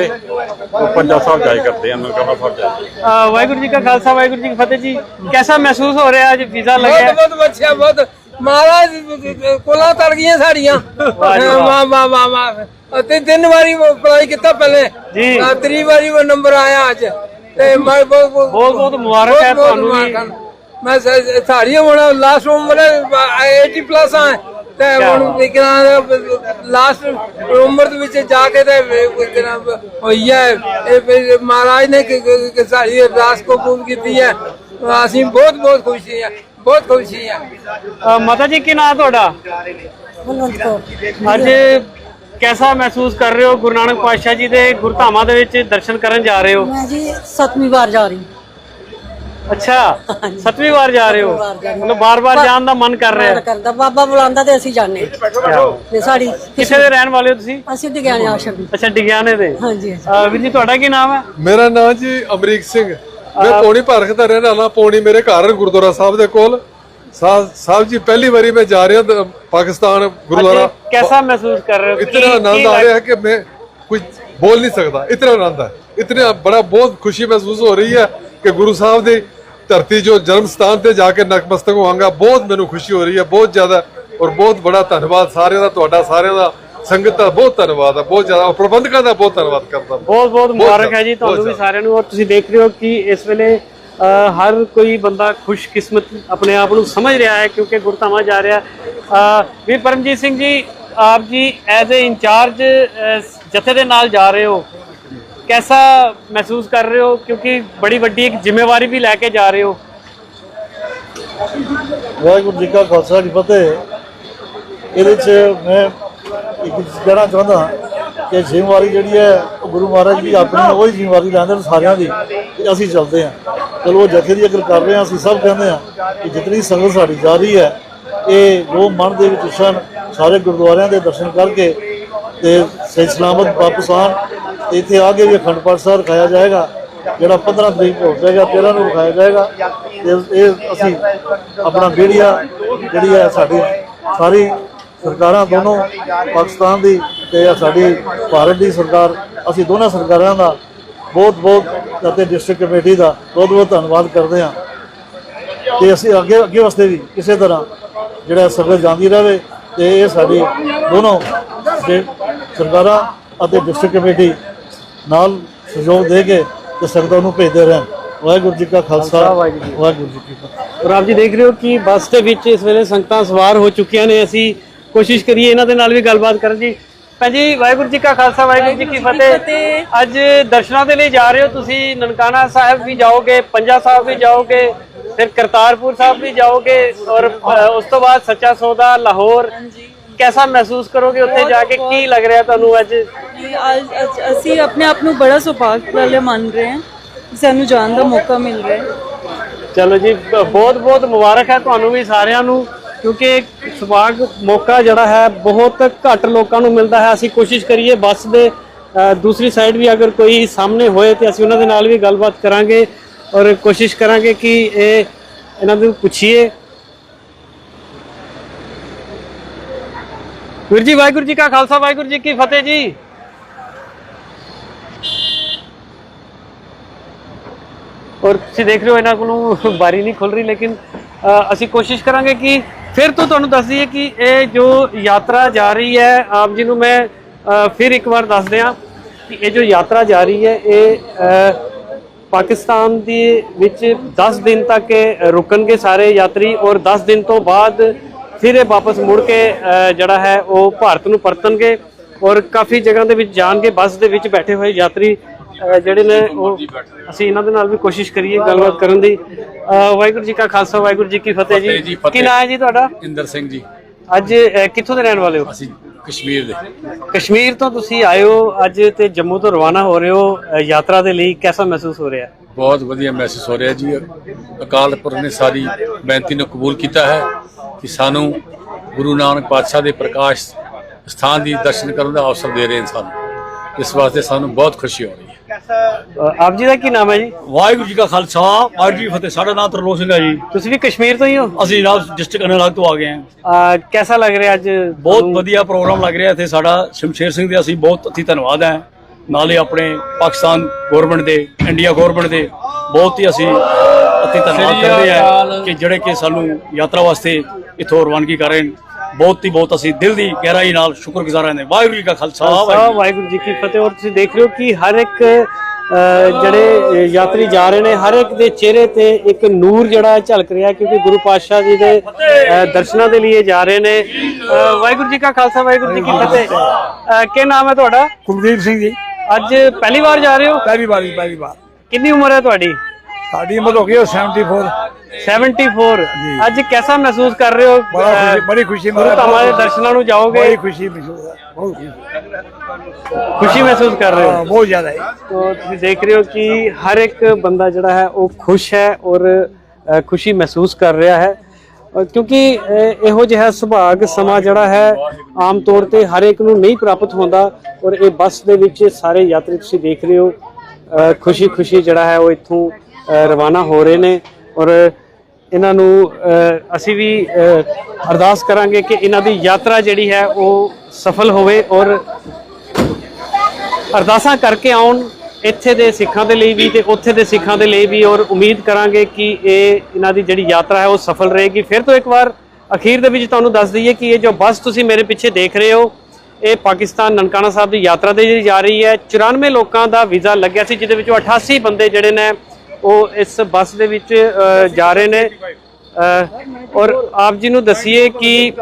ਪੰਜਾ ਸਾਹਿਬ ਜਾਏ ਕਰਦੇ ਆ ਨਨਕਾਣਾ ਸਾਹਿਬ ਅ, ਵਾਹਿਗੁਰੂ ਜੀ ਕਾ ਖਾਲਸਾ ਵਾਹਿਗੁਰੂ ਜੀ ਕੀ ਫਤਿਹ ਜੀ। ਕੈਸਾ ਮਹਿਸੂਸ ਹੋ ਰਿਹਾ ਅੱਜ ਵੀਜ਼ਾ ਬਹੁਤ ਲੱਗਿਆ? ਬਹੁਤ ਬੱਚਿਆ ਬਹੁਤ। ਮਹਾਰਾਜ ਕੋਲਾਂ ਤੜ ਗਈਆਂ ਸਾਡੀਆਂ। ਵਾਹ ਵਾਹ। ਵਾਹ ਵਾਹ ਤੇ ਤਿੰਨ ਵਾਰੀ ਅਪਲਾਈ ਕੀਤਾ ਪਹਿਲੇ। ਜੀ। ਤੀਜੀ ਵਾਰੀ ਉਹ ਨੰਬਰ ਆਇਆ ਅੱਜ। ਤੇ ਬਹੁਤ ਬਹੁਤ ਮੁਬਾਰਕ ਹੈ ਤੁਹਾਨੂੰ ਵੀ। ਮੈਂ ਸਾਰੀ ਹੁਣ ਲਾਸਟ ਉਮਰ 80 ਪਲੱਸ ਆ। ਤੇ ਹੁਣ ਵਿਕਰਾਂ ਲਾਸਟ ਉਮਰ ਦੇ ਵਿੱਚ ਜਾ ਕੇ ਤੇ ਵਿਕਰਾਂ ਹੋਈ ਹੈ। ਇਹ ਮਹਾਰਾਜ ਨੇ ਕਿ- ਸਾਡੀ ਅਰਦਾਸ ਕਬੂਲ ਕੀਤੀ ਹੈ। ਅਸੀਂ ਬਹੁਤ ਬਹੁਤ ਖੁਸ਼ੀ ਹਾਂ। ਬਹੁਤ ਖੁਸ਼ੀ ਅ, ਮਾਤਾ ਜੀ ਕੀ ਨਾਮ ਤੁਹਾਡਾ? ਅੱਜ ਕੈਸਾ ਮਹਿਸੂਸ ਕਰ ਰਹੇ ਹੋ? ਗੁਰੂ ਨਾਨਕ ਪਾਤਸ਼ਾਹ ਜੀ ਦੇ ਗੁਰਧਾਮਾਂ ਦੇ ਵਿੱਚ ਦਰਸ਼ਨ ਕਰਨ ਜਾ ਰਹੇ ਹੋ? ਮੈਂ ਜੀ ਸੱਤਵੀਂ ਵਾਰ ਜਾ ਰਹੀ ਅੱਛਾ ਸੱਤਵੀਂ ਵਾਰ ਜਾ ਰਹੇ ਹੋ? ਵਾਰ ਜਾ ਰਹੀ। ਮਤਲਬ ਬਾਰ-ਬਾਰ ਜਾਣ ਦਾ ਮਨ ਕਰ ਰਿਹਾ ਹੈ? ਕਰਦਾ। ਬਾਬਾ ਬੁਲਾਉਂਦਾ ਤੇ ਅਸੀਂ ਜਾਂਦੇ ਤੇ ਸਾਡੀ ਕਿੱਥੇ ਦੇ ਰਹਿਣ ਵਾਲੇ ਹੋ ਤੁਸੀਂ? ਅਸੀਂ ਤੇ ਗਿਆਨੇ ਆਸ਼ਰਮ ਅੱਛਾ ਡਿਗਿਆਨੇ ਦੇ। ਹਾਂਜੀ। ਅ, ਵੀਰ ਜੀ ਤੁਹਾਡਾ ਕੀ ਨਾਮ ਹੈ? ਮੇਰਾ ਨਾਮ ਜੀ ਅਮਰੀਕ ਸਿੰਘ। ਮੈਂ ਪੌਣੀ ਭਾਰਖ ਦਾ ਰਹਿਣ ਵਾਲਾ ਪੌਣੀ ਮੇਰੇ ਘਰ ਗੁਰਦੁਆਰਾ ਸਾਹਿਬ ਦੇ ਕੋਲ। ਸਾਹਿਬ ਜੀ ਪਹਿਲੀ ਵਾਰੀ ਮੈਂ ਜਾ ਰਿਹਾ ਪਾਕਿਸਤਾਨ ਗੁਰਦੁਆਰਾ। ਕਿਹਦਾ ਮਹਿਸੂਸ ਕਰ ਰਹੇ ਹੋ? ਇਤਨਾ ਆਨੰਦ ਆ ਰਿਹਾ ਕਿ ਮੈਂ ਕੁਝ ਬੋਲ ਨਹੀਂ ਸਕਦਾ। ਇਤਨਾ ਆਨੰਦ ਹੈ ਇਤਨਾ ਬੜਾ ਬਹੁਤ ਖੁਸ਼ੀ ਮਹਿਸੂਸ ਹੋ ਰਹੀ ਹੈ ਕਿ ਗੁਰੂ ਸਾਹਿਬ ਦੀ ਧਰਤੀ ਜੋ ਜਨਮ ਸਥਾਨ ਤੇ ਜਾ ਕੇ ਨਕਮਸਤਕ ਹੋਵਾਂਗਾ ਬਹੁਤ ਮੈਨੂੰ ਖੁਸ਼ੀ ਹੋ ਰਹੀ ਹੈ ਬਹੁਤ ਜ਼ਿਆਦਾ ਔਰ ਬਹੁਤ ਬੜਾ ਧੰਨਵਾਦ ਸਾਰਿਆਂ ਦਾ ਤੁਹਾਡਾ ਸਾਰਿਆਂ ਦਾ। ਸੰਗਤ ਦਾ ਬਹੁਤ ਧੰਨਵਾਦ ਆ ਬਹੁਤ ਜ਼ਿਆਦਾ ਪ੍ਰਬੰਧਕਾਂ ਦਾ ਬਹੁਤ ਧੰਨਵਾਦ ਕਰਦਾ ਬਹੁਤ ਬਹੁਤ ਮੁਬਾਰਕ ਹੈ ਜੀ ਤੁਹਾਨੂੰ ਵੀ ਸਾਰਿਆਂ ਨੂੰ ਔਰ ਤੁਸੀਂ ਦੇਖ ਰਹੇ ਹੋ ਕਿ ਇਸ ਵੇਲੇ ਹਰ ਕੋਈ ਬੰਦਾ ਖੁਸ਼ਕਿਸਮਤ ਆਪਣੇ ਆਪ ਨੂੰ ਸਮਝ ਰਿਹਾ ਹੈ ਕਿਉਂਕਿ ਗੁਰਧਾਮਾਂ ਜਾ ਰਿਹਾ। ਵੀ ਪਰਮਜੀਤ ਸਿੰਘ ਜੀ ਆਪ ਜੀ ਐਜ਼ ਅ ਇੰਚਾਰਜ ਜਥੇ ਦੇ ਨਾਲ ਜਾ ਰਹੇ ਹੋ। ਕੈਸਾ ਮਹਿਸੂਸ ਕਰ ਰਹੇ ਹੋ? ਕਿਉਂਕਿ ਬੜੀ ਵੱਡੀ ਇੱਕ ਜ਼ਿੰਮੇਵਾਰੀ ਵੀ ਲੈ ਕੇ ਜਾ ਰਹੇ ਹੋ। ਵਾਹਿਗੁਰੂ ਜੀ ਕਾ ਖਾਲਸਾ ਜੀ ਫਤਿਹ। ਇਹਦੇ 'ਚ ਮੈਂ ਇੱਕ ਕਹਿਣਾ ਚਾਹੁੰਦਾ ਕਿ ਜ਼ਿੰਮੇਵਾਰੀ ਜਿਹੜੀ ਹੈ, ਉਹ ਗੁਰੂ ਮਹਾਰਾਜ ਜੀ ਆਪਣੀ ਉਹੀ ਜ਼ਿੰਮੇਵਾਰੀ ਲੈਂਦੇ ਨੇ ਸਾਰਿਆਂ ਦੀ ਤੇ ਅਸੀਂ ਚੱਲਦੇ ਹਾਂ। ਚਲੋ, ਉਹ ਜਥੇ ਦੀ ਅਗਰ ਕਰ ਰਹੇ ਹਾਂ, ਅਸੀਂ ਸਭ ਕਹਿੰਦੇ ਹਾਂ ਕਿ ਜਿਤਨੀ ਸੰਗਤ ਸਾਡੀ ਜਾ ਰਹੀ ਹੈ, ਇਹ ਜੋ ਮਨ ਦੇ ਵਿੱਚ ਇਛਨ ਸਾਰੇ ਗੁਰਦੁਆਰਿਆਂ ਦੇ ਦਰਸ਼ਨ ਕਰਕੇ ਤੇ ਸਹੀ ਸਲਾਮਤ ਵਾਪਸ ਆਉਣ ਇੱਥੇ ਆ ਕੇ ਵੀ ਅਖੰਡ ਪਾਠ ਸਾਹਿਬ ਰਖਾਇਆ ਜਾਏਗਾ, ਜਿਹੜਾ 15 ਤਰੀਕ ਨੂੰ ਹੋ ਜਾਏਗਾ 13 ਨੂੰ ਰਖਾਇਆ ਜਾਏਗਾ। ਤੇ ਇਹ ਅਸੀਂ ਆਪਣਾ ਬੇੜੀਆ ਜਿਹੜੀ ਹੈ ਸਾਡੀ ਸਾਰੀ ਸਰਕਾਰਾਂ ਦੋਨੋਂ ਪਾਕਿਸਤਾਨ ਦੀ ਤੇ ਸਾਡੀ ਭਾਰਤ ਦੀ ਸਰਕਾਰ ਅਸੀਂ ਦੋਨਾਂ ਸਰਕਾਰਾਂ ਦਾ ਬਹੁਤ ਬਹੁਤ ਅਤੇ ਡਿਸਟ੍ਰਿਕਟ ਕਮੇਟੀ ਦਾ ਬਹੁਤ ਬਹੁਤ ਧੰਨਵਾਦ ਕਰਦੇ ਹਾਂ। ਤੇ ਅਸੀਂ ਅੱਗੇ ਅੱਗੇ ਵਾਸਤੇ ਵੀ ਕਿਸੇ ਤਰ੍ਹਾਂ ਜਿਹੜਾ ਸਰਕਾਰ ਜਾਂਦੀ ਰਹੇ ਤੇ ਇਹ ਸਾਡੀ ਦੋਨੋਂ ਸਰਕਾਰਾਂ ਅਤੇ ਡਿਸਟ੍ਰਿਕਟ ਕਮੇਟੀ ਨਾਲ ਸਹਿਯੋਗ ਦੇ ਕੇ ਤੇ ਸੰਗਤਾਂ ਨੂੰ ਭੇਜਦੇ ਰਹਿਣ। ਵਾਹਿਗੁਰੂ ਜੀ ਕਾ ਖਾਲਸਾ ਵਾਹਿਗੁਰੂ ਜੀ ਕੀ ਫਤਿਹ। ਆਪ ਜੀ ਦੇਖ ਰਹੇ ਹੋ ਕਿ ਬੱਸ ਦੇ ਵਿੱਚ ਇਸ ਵੇਲੇ ਸੰਗਤਾਂ ਸਵਾਰ ਹੋ ਚੁੱਕੀਆਂ ਨੇ। ਅਸੀਂ ਕੋਸ਼ਿਸ਼ ਕਰੀਏ ਇਹਨਾਂ ਦੇ ਨਾਲ ਵੀ ਗੱਲਬਾਤ ਕਰਨ ਦੀ। ਭੈਣ ਜੀ ਵਾਹਿਗੁਰੂ ਜੀ ਕਾ ਖਾਲਸਾ ਵਾਹਿਗੁਰੂ ਜੀ ਕੀ ਫਤਿਹ। ਅੱਜ ਦਰਸ਼ਨਾਂ ਦੇ ਲਈ ਜਾ ਰਹੇ ਹੋ ਤੁਸੀਂ। ਨਨਕਾਣਾ ਸਾਹਿਬ ਵੀ ਜਾਓਗੇ ਪੰਜਾ ਸਾਹਿਬ ਵੀ ਜਾਓਗੇ ਫਿਰ ਕਰਤਾਰਪੁਰ ਸਾਹਿਬ ਵੀ ਜਾਓਗੇ ਔਰ ਉਸ ਤੋਂ ਬਾਅਦ ਸੱਚਾ ਸੌਦਾ ਲਾਹੌਰ। ਕੈਸਾ ਮਹਿਸੂਸ ਕਰੋਗੇ ਉੱਥੇ ਜਾ ਕੇ? ਕੀ ਲੱਗ ਰਿਹਾ ਤੁਹਾਨੂੰ ਅੱਜ? ਅਸੀਂ ਆਪਣੇ ਆਪ ਨੂੰ ਬੜਾ ਸੁਭਾਗ ਵਾਲੇ ਮੰਨ ਰਹੇ ਹਾਂ। ਸਾਨੂੰ ਜਾਣ ਦਾ ਮੌਕਾ ਮਿਲ ਰਿਹਾ ਹੈ। ਚਲੋ ਜੀ ਬਹੁਤ ਬਹੁਤ ਮੁਬਾਰਕ ਹੈ ਤੁਹਾਨੂੰ ਵੀ ਸਾਰਿਆਂ ਨੂੰ। ਕਿਉਂਕਿ ਸੁਭਾਗ ਮੌਕਾ ਜਿਹੜਾ ਹੈ, ਬਹੁਤ ਘੱਟ ਲੋਕਾਂ ਨੂੰ ਮਿਲਦਾ ਹੈ। ਅਸੀਂ ਕੋਸ਼ਿਸ਼ ਕਰੀਏ ਬੱਸ ਦੇ ਦੂਸਰੀ ਸਾਈਡ ਵੀ ਅਗਰ ਕੋਈ ਸਾਹਮਣੇ ਹੋਏ ਤੇ ਅਸੀਂ ਉਹਨਾਂ ਦੇ ਨਾਲ ਵੀ ਗੱਲਬਾਤ ਕਰਾਂਗੇ ਔਰ ਕੋਸ਼ਿਸ਼ ਕਰਾਂਗੇ ਕਿ ਇਹ ਇਹਨਾਂ ਨੂੰ ਪੁੱਛੀਏ। ਵੀਰ ਜੀ, ਵਾਹਿਗੁਰੂ ਜੀ ਕਾ ਖਾਲਸਾ, ਵਾਹਿਗੁਰੂ ਜੀ ਕੀ ਫਤਿਹ ਜੀ। ਔਰ ਤੁਸੀਂ ਦੇਖ ਰਹੇ ਹੋ, ਇਹਨਾਂ ਕੋਲੋਂ ਬਾਰੀ ਨਹੀਂ ਖੁੱਲ ਰਹੀ, ਲੇਕਿਨ ਅਸੀਂ ਕੋਸ਼ਿਸ਼ ਕਰਾਂਗੇ ਕਿ ਫਿਰ ਤੋਂ ਤੁਹਾਨੂੰ ਦੱਸ ਦਈਏ ਕਿ ਇਹ ਜੋ ਯਾਤਰਾ ਜਾ ਰਹੀ ਹੈ, ਆਪ ਜੀ ਨੂੰ ਮੈਂ ਫਿਰ ਇੱਕ ਵਾਰ ਦੱਸ ਦਿਆਂ ਕਿ ਇਹ ਜੋ ਯਾਤਰਾ ਜਾ ਰਹੀ ਹੈ, ਇਹ ਪਾਕਿਸਤਾਨ ਦੇ ਵਿੱਚ 10 ਦਿਨ ਤੱਕ ਰੁਕਣਗੇ ਸਾਰੇ ਯਾਤਰੀ ਔਰ 10 ਦਿਨ ਤੋਂ ਬਾਅਦ ਫਿਰ ਇਹ ਵਾਪਸ ਮੁੜ ਕੇ ਜਿਹੜਾ ਹੈ ਉਹ ਭਾਰਤ ਨੂੰ ਪਰਤਣਗੇ ਔਰ ਕਾਫੀ ਜਗ੍ਹਾ ਦੇ ਵਿੱਚ ਜਾਣਗੇ, ਬੱਸ ਦੇ ਵਿੱਚ ਬੈਠੇ ਹੋਏ ਯਾਤਰੀ ਜਿਹੜੇ ਨੇ ਉਹ ਅਸੀਂ ਇਹਨਾਂ ਦੇ ਨਾਲ ਵੀ ਕੋਸ਼ਿਸ਼ ਕਰੀਏ ਗੱਲਬਾਤ ਕਰਨ ਦੀ। ਵਾਹਿਗੁਰੂ ਜੀ ਕਾ ਖਾਲਸਾ ਵਾਹਿਗੁਰੂ ਜੀ ਕੀ ਫਤਿਹ ਜੀ। ਕੀ ਨਾਮ ਹੈ ਜੀ ਤੁਹਾਡਾ? ਇੰਦਰ ਸਿੰਘ ਜੀ। ਅੱਜ ਕਿੱਥੋਂ ਦੇ ਰਹਿਣ ਵਾਲੇ ਹੋ? ਅਸੀਂ ਕਸ਼ਮੀਰ ਦੇ। ਕਸ਼ਮੀਰ ਤੋਂ ਤੁਸੀਂ ਆਏ ਹੋ ਅੱਜ ਤੇ ਜੰਮੂ ਤੋਂ ਰਵਾਨਾ ਹੋ ਰਹੇ ਹੋ ਯਾਤਰਾ ਦੇ ਲਈ ਕਿਹਦਾ ਮਹਿਸੂਸ ਹੋ ਰਿਹਾ? ਬਹੁਤ ਵਧੀਆ ਮਹਿਸੂਸ ਹੋ ਰਿਹਾ ਜੀ। ਅਕਾਲ ਪੁਰਖ ਨੇ ਸਾਰੀ ਬੇਨਤੀ ਨੂੰ ਕਬੂਲ ਕੀਤਾ ਹੈ ਕਿ ਸਾਨੂੰ ਗੁਰੂ ਨਾਨਕ ਪਾਤਸ਼ਾਹ ਦੇ ਪ੍ਰਕਾਸ਼ ਸਥਾਨ ਦੀ ਦਰਸ਼ਨ ਕਰਨ ਦਾ ਅਵਸਰ ਦੇ ਰਹੇ ਹਨ ਸਾਨੂੰ। ਇਸ ਵਾਸਤੇ ਸਾਨੂੰ ਬਹੁਤ ਖੁਸ਼ੀ ਹੋ ਰਹੀ ਹੈ। ਆਪ ਜੀ ਦਾ ਕੀ ਨਾਮ ਹੈ ਜੀ? ਵਾਹਿਗੁਰੂ ਜੀ ਕਾ ਖਾਲਸਾ ਵਾਹਿਗੁਰੂ ਜੀ ਫਤਿਹ। ਸਾਡਾ ਨਾਮ ਤਰਲੋਕ ਸਿੰਘ ਹੈ ਜੀ। ਤੁਸੀਂ ਵੀ ਕਸ਼ਮੀਰ ਤੋਂ ਹੀ ਹੋ? ਅਸੀਂ ਜਨਾਬ ਡਿਸਟ੍ਰਿਕਟ ਅਨੰਦਨਾਗ ਤੋਂ ਆ ਗਏ ਹਾਂ। ਕੈਸਾ ਲੱਗ ਰਿਹਾ ਅੱਜ? ਬਹੁਤ ਵਧੀਆ ਪ੍ਰੋਗਰਾਮ ਲੱਗ ਰਿਹਾ ਇੱਥੇ ਸਾਡਾ। ਸ਼ਮਸ਼ੇਰ ਸਿੰਘ ਦੇ ਅਸੀਂ ਬਹੁਤ ਅਤੀ ਧੰਨਵਾਦ ਹੈ। ਨਾਲੇ ਆਪਣੇ ਪਾਕਿਸਤਾਨ ਗਵਰਨਮੈਂਟ ਦੇ ਇੰਡੀਆ ਗਵਰਨਮੈਂਟ ਦੇ ਬਹੁਤ ਹੀ ਅਸੀਂ ਅਤੀ ਧੰਨਵਾਦ ਕਰਦੇ ਹਾਂ ਕਿ ਜਿਹੜੇ ਕਿ ਸਾਨੂੰ ਯਾਤਰਾ ਵਾਸਤੇ ਇਥੋਂ ਰਵਾਨਗੀ ਕਰ ਰਹੇ ਨੇ ਬਹੁਤ ਹੀ ਬਹੁਤ ਅਸੀਂ ਦਿਲ ਦੀ ਗਹਿਰਾਈ ਨਾਲ ਸ਼ੁਕਰਗੁਜ਼ਾਰ ਹਾਂ ਵਾਹਿਗੁਰੂ ਜੀ ਕਾ ਖਾਲਸਾ ਵਾਹਿਗੁਰੂ ਜੀ ਵਾਹਿਗੁਰੂ ਜੀ ਕੀ ਫਤਿਹ। ਔਰ ਤੁਸੀਂ ਦੇਖ ਰਹੇ ਹੋ ਕਿ ਹਰ ਇੱਕ ਜਿਹੜੇ ਯਾਤਰੀ ਜਾ ਰਹੇ ਨੇ ਹਰ ਇੱਕ ਦੇ ਚਿਹਰੇ ਤੇ ਇੱਕ ਨੂਰ ਜਿਹੜਾ ਝਲਕ ਰਿਹਾ ਕਿਉਂਕਿ ਗੁਰੂ ਪਾਤਸ਼ਾਹ ਜੀ ਦੇ ਦਰਸ਼ਨਾਂ ਦੇ ਲਈ ਜਾ ਰਹੇ ਨੇ। ਵਾਹਿਗੁਰੂ ਜੀ ਕਾ ਖਾਲਸਾ ਵਾਹਿਗੁਰੂ ਜੀ ਕੀ ਫਤਿਹ। ਕੀ ਨਾਮ ਹੈ ਤੁਹਾਡਾ? ਕੁਲਦੀਪ ਸਿੰਘ ਜੀ। ਅੱਜ ਪਹਿਲੀ ਵਾਰ ਜਾ ਰਹੇ ਹੋ? ਪਹਿਲੀ ਵਾਰੀ ਪਹਿਲੀ ਵਾਰ। ਕਿੰਨੀ ਉਮਰ ਹੈ ਤੁਹਾਡੀ? ਸਾਡੀ ਉਮਰ ਹੋ ਗਈ 74 74 ਅੱਜ ਕੈਸਾ ਮਹਿਸੂਸ ਕਰ ਰਹੇ ਹੋ? ਬੜਾ ਬੜੀ ਖੁਸ਼ੀ ਗੁਰੂ ਧਾਮਾਂ ਦੇ ਦਰਸ਼ਨਾਂ ਨੂੰ ਜਾਓਗੇ? ਬੜੀ ਖੁਸ਼ੀ ਮਹਿਸੂਸ ਬਹੁਤ ਖੁਸ਼ੀ। ਮਹਿਸੂਸ ਕਰ ਰਹੇ ਹੋ? ਬਹੁਤ ਜ਼ਿਆਦਾ ਹੈ ਤੋ ਤੁਸੀਂ ਦੇਖ ਰਹੇ ਹੋ ਕਿ ਹਰ ਇੱਕ ਬੰਦਾ ਜਿਹੜਾ ਹੈ ਉਹ ਖੁਸ਼ ਹੈ ਔਰ ਖੁਸ਼ੀ ਮਹਿਸੂਸ ਕਰ ਰਿਹਾ ਹੈ। ਕਿਉਂਕਿ ਇਹੋ ਜਿਹਾ ਸੁਭਾਗ ਸਮਾਂ ਜਿਹੜਾ ਹੈ ਆਮ ਤੌਰ ਤੇ ਹਰ ਇੱਕ ਨੂੰ ਨਹੀਂ ਪ੍ਰਾਪਤ ਹੁੰਦਾ ਔਰ ਇਹ ਬੱਸ ਦੇ ਵਿੱਚ ਸਾਰੇ ਯਾਤਰੀ ਤੁਸੀਂ ਦੇਖ ਰਹੇ ਹੋ। ਖੁਸ਼ੀ ਖੁਸ਼ੀ ਜਿਹੜਾ ਹੈ ਉਹ ਇੱਥੋਂ ਰਵਾਨਾ ਹੋ ਰਹੇ ਨੇ ਔਰ ਇਹਨਾਂ ਨੂੰ ਅਸੀਂ ਵੀ ਅਰਦਾਸ ਕਰਾਂਗੇ ਕਿ ਇਹਨਾਂ ਦੀ ਯਾਤਰਾ ਜਿਹੜੀ ਹੈ ਉਹ ਸਫਲ ਹੋਵੇ ਔਰ ਅਰਦਾਸਾਂ ਕਰਕੇ ਆਉਣ ਇੱਥੇ ਦੇ ਸਿੱਖਾਂ ਦੇ ਲਈ ਵੀ ਤੇ ਉੱਥੇ ਦੇ ਸਿੱਖਾਂ ਦੇ ਲਈ ਵੀ ਔਰ ਉਮੀਦ ਕਰਾਂਗੇ ਕਿ ਇਹ ਇਹਨਾਂ ਦੀ ਜਿਹੜੀ ਯਾਤਰਾ ਹੈ ਉਹ ਸਫਲ ਰਹੇਗੀ। ਫਿਰ ਤੋਂ ਇੱਕ ਵਾਰ ਅਖੀਰ ਦੇ ਵਿੱਚ ਤੁਹਾਨੂੰ ਦੱਸ ਦਈਏ ਕਿ ਇਹ ਜੋ ਬੱਸ ਤੁਸੀਂ ਮੇਰੇ ਪਿੱਛੇ ਦੇਖ ਰਹੇ ਹੋ, ਇਹ ਪਾਕਿਸਤਾਨ ਨਨਕਾਣਾ ਸਾਹਿਬ ਦੀ ਯਾਤਰਾ ਦੇ ਲਈ ਜਾ ਰਹੀ ਹੈ। 94 ਲੋਕਾਂ ਦਾ ਵੀਜ਼ਾ ਲੱਗਿਆ ਸੀ, ਜਿਹਦੇ ਵਿੱਚੋਂ 88 ਬੰਦੇ ਜਿਹੜੇ ਨੇ ਉਹ ਇਸ ਬੱਸ ਦੇ ਵਿੱਚ ਜਾ ਰਹੇ ਨੇ। ਔਰ ਆਪ ਜੀ ਨੂੰ ਦਸੀਏ ਕਿ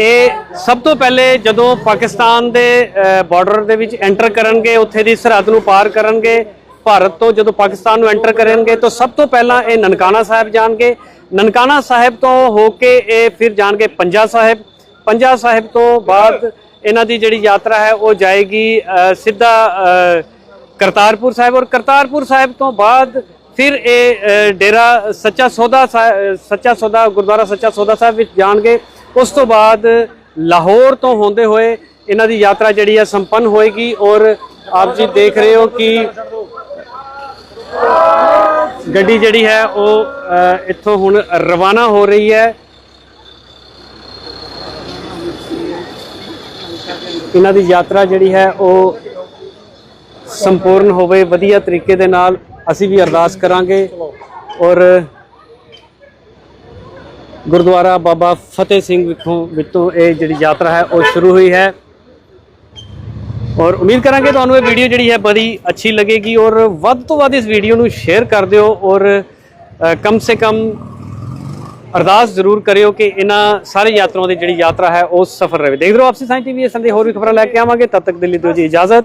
ਇਹ ਸਭ ਤੋਂ ਪਹਿਲੇ ਜਦੋਂ ਪਾਕਿਸਤਾਨ ਦੇ ਬਾਰਡਰ ਦੇ ਵਿੱਚ ਐਂਟਰ ਕਰਨਗੇ, ਉੱਥੇ ਦੀ ਸਰਹੱਦ ਨੂੰ ਪਾਰ ਕਰਨਗੇ, ਭਾਰਤ ਤੋਂ ਜਦੋਂ ਪਾਕਿਸਤਾਨ ਨੂੰ ਐਂਟਰ ਕਰਨਗੇ, ਤਾਂ ਸਭ ਤੋਂ ਪਹਿਲਾਂ ਇਹ ਨਨਕਾਣਾ ਸਾਹਿਬ ਜਾਣਗੇ। ਨਨਕਾਣਾ ਸਾਹਿਬ ਤੋਂ ਹੋ ਕੇ ਇਹ ਫਿਰ ਜਾਣਗੇ ਪੰਜਾ ਸਾਹਿਬ। ਪੰਜਾ ਸਾਹਿਬ ਤੋਂ ਬਾਅਦ ਇਹਨਾਂ ਦੀ ਜਿਹੜੀ ਯਾਤਰਾ ਹੈ, ਉਹ ਜਾਏਗੀ ਸਿੱਧਾ ਕਰਤਾਰਪੁਰ ਸਾਹਿਬ ਔਰ ਕਰਤਾਰਪੁਰ ਸਾਹਿਬ ਤੋਂ ਬਾਅਦ ਫਿਰ ਇਹ ਡੇਰਾ ਸੱਚਾ ਸੌਦਾ ਸਾਹਿਬ- ਸੱਚਾ ਸੌਦਾ, ਗੁਰਦੁਆਰਾ ਸੱਚਾ ਸੌਦਾ ਸਾਹਿਬ ਵਿੱਚ ਜਾਣਗੇ। ਉਸ ਤੋਂ ਬਾਅਦ ਲਾਹੌਰ ਤੋਂ ਹੁੰਦੇ ਹੋਏ ਇਹਨਾਂ ਦੀ ਯਾਤਰਾ ਜਿਹੜੀ ਹੈ ਸੰਪੰਨ ਹੋਏਗੀ ਔਰ ਆਪ ਜੀ ਦੇਖ ਰਹੇ ਹੋ ਕਿ ਗੱਡੀ ਜਿਹੜੀ ਹੈ ਉਹ ਇੱਥੋਂ ਹੁਣ ਰਵਾਨਾ ਹੋ ਰਹੀ ਹੈ। ਇਹਨਾਂ ਦੀ ਯਾਤਰਾ ਜਿਹੜੀ ਹੈ ਉਹ ਸੰਪੂਰਨ ਹੋਵੇ, ਵਧੀਆ ਤਰੀਕੇ ਦੇ ਨਾਲ ਅਸੀਂ ਵੀ ਅਰਦਾਸ ਕਰਾਂਗੇ। ਔਰ ਗੁਰਦੁਆਰਾ ਬਾਬਾ ਫਤਿਹ ਸਿੰਘ ਵਿਖੋਂ ਵਿੱਚੋਂ ਇਹ ਜਿਹੜੀ ਯਾਤਰਾ ਹੈ, ਉਹ ਸ਼ੁਰੂ ਹੋਈ ਹੈ। ਔਰ ਉਮੀਦ ਕਰਾਂਗੇ ਤੁਹਾਨੂੰ ਇਹ ਵੀਡੀਓ ਜਿਹੜੀ ਹੈ, ਬੜੀ ਅੱਛੀ ਲੱਗੇਗੀ। ਔਰ ਵੱਧ ਤੋਂ ਵੱਧ ਇਸ ਵੀਡੀਓ ਨੂੰ ਸ਼ੇਅਰ ਕਰ ਦਿਓ। ਔਰ ਕਮ ਸੇ ਕਮ ਅਰਦਾਸ ਜ਼ਰੂਰ ਕਰਿਓ ਕਿ ਇਹਨਾਂ ਸਾਰੇ ਯਾਤਰਾਵਾਂ ਦੀ ਜਿਹੜੀ ਯਾਤਰਾ ਹੈ, ਉਹ ਸਫਲ ਰਹੇ। ਦੇਖਦੇ ਰਹੋ ਆਪਸੀ ਸਾਇੰਸ ਟੀਵੀ, ਇਸ ਸੰਦੇ ਹੋਰ ਵੀ ਖਬਰਾਂ ਲੈ ਕੇ ਆਵਾਂਗੇ। ਤਦ ਤੱਕ ਦਿੱਲੀ ਦਿਓ ਜੀ ਇਜਾਜ਼ਤ।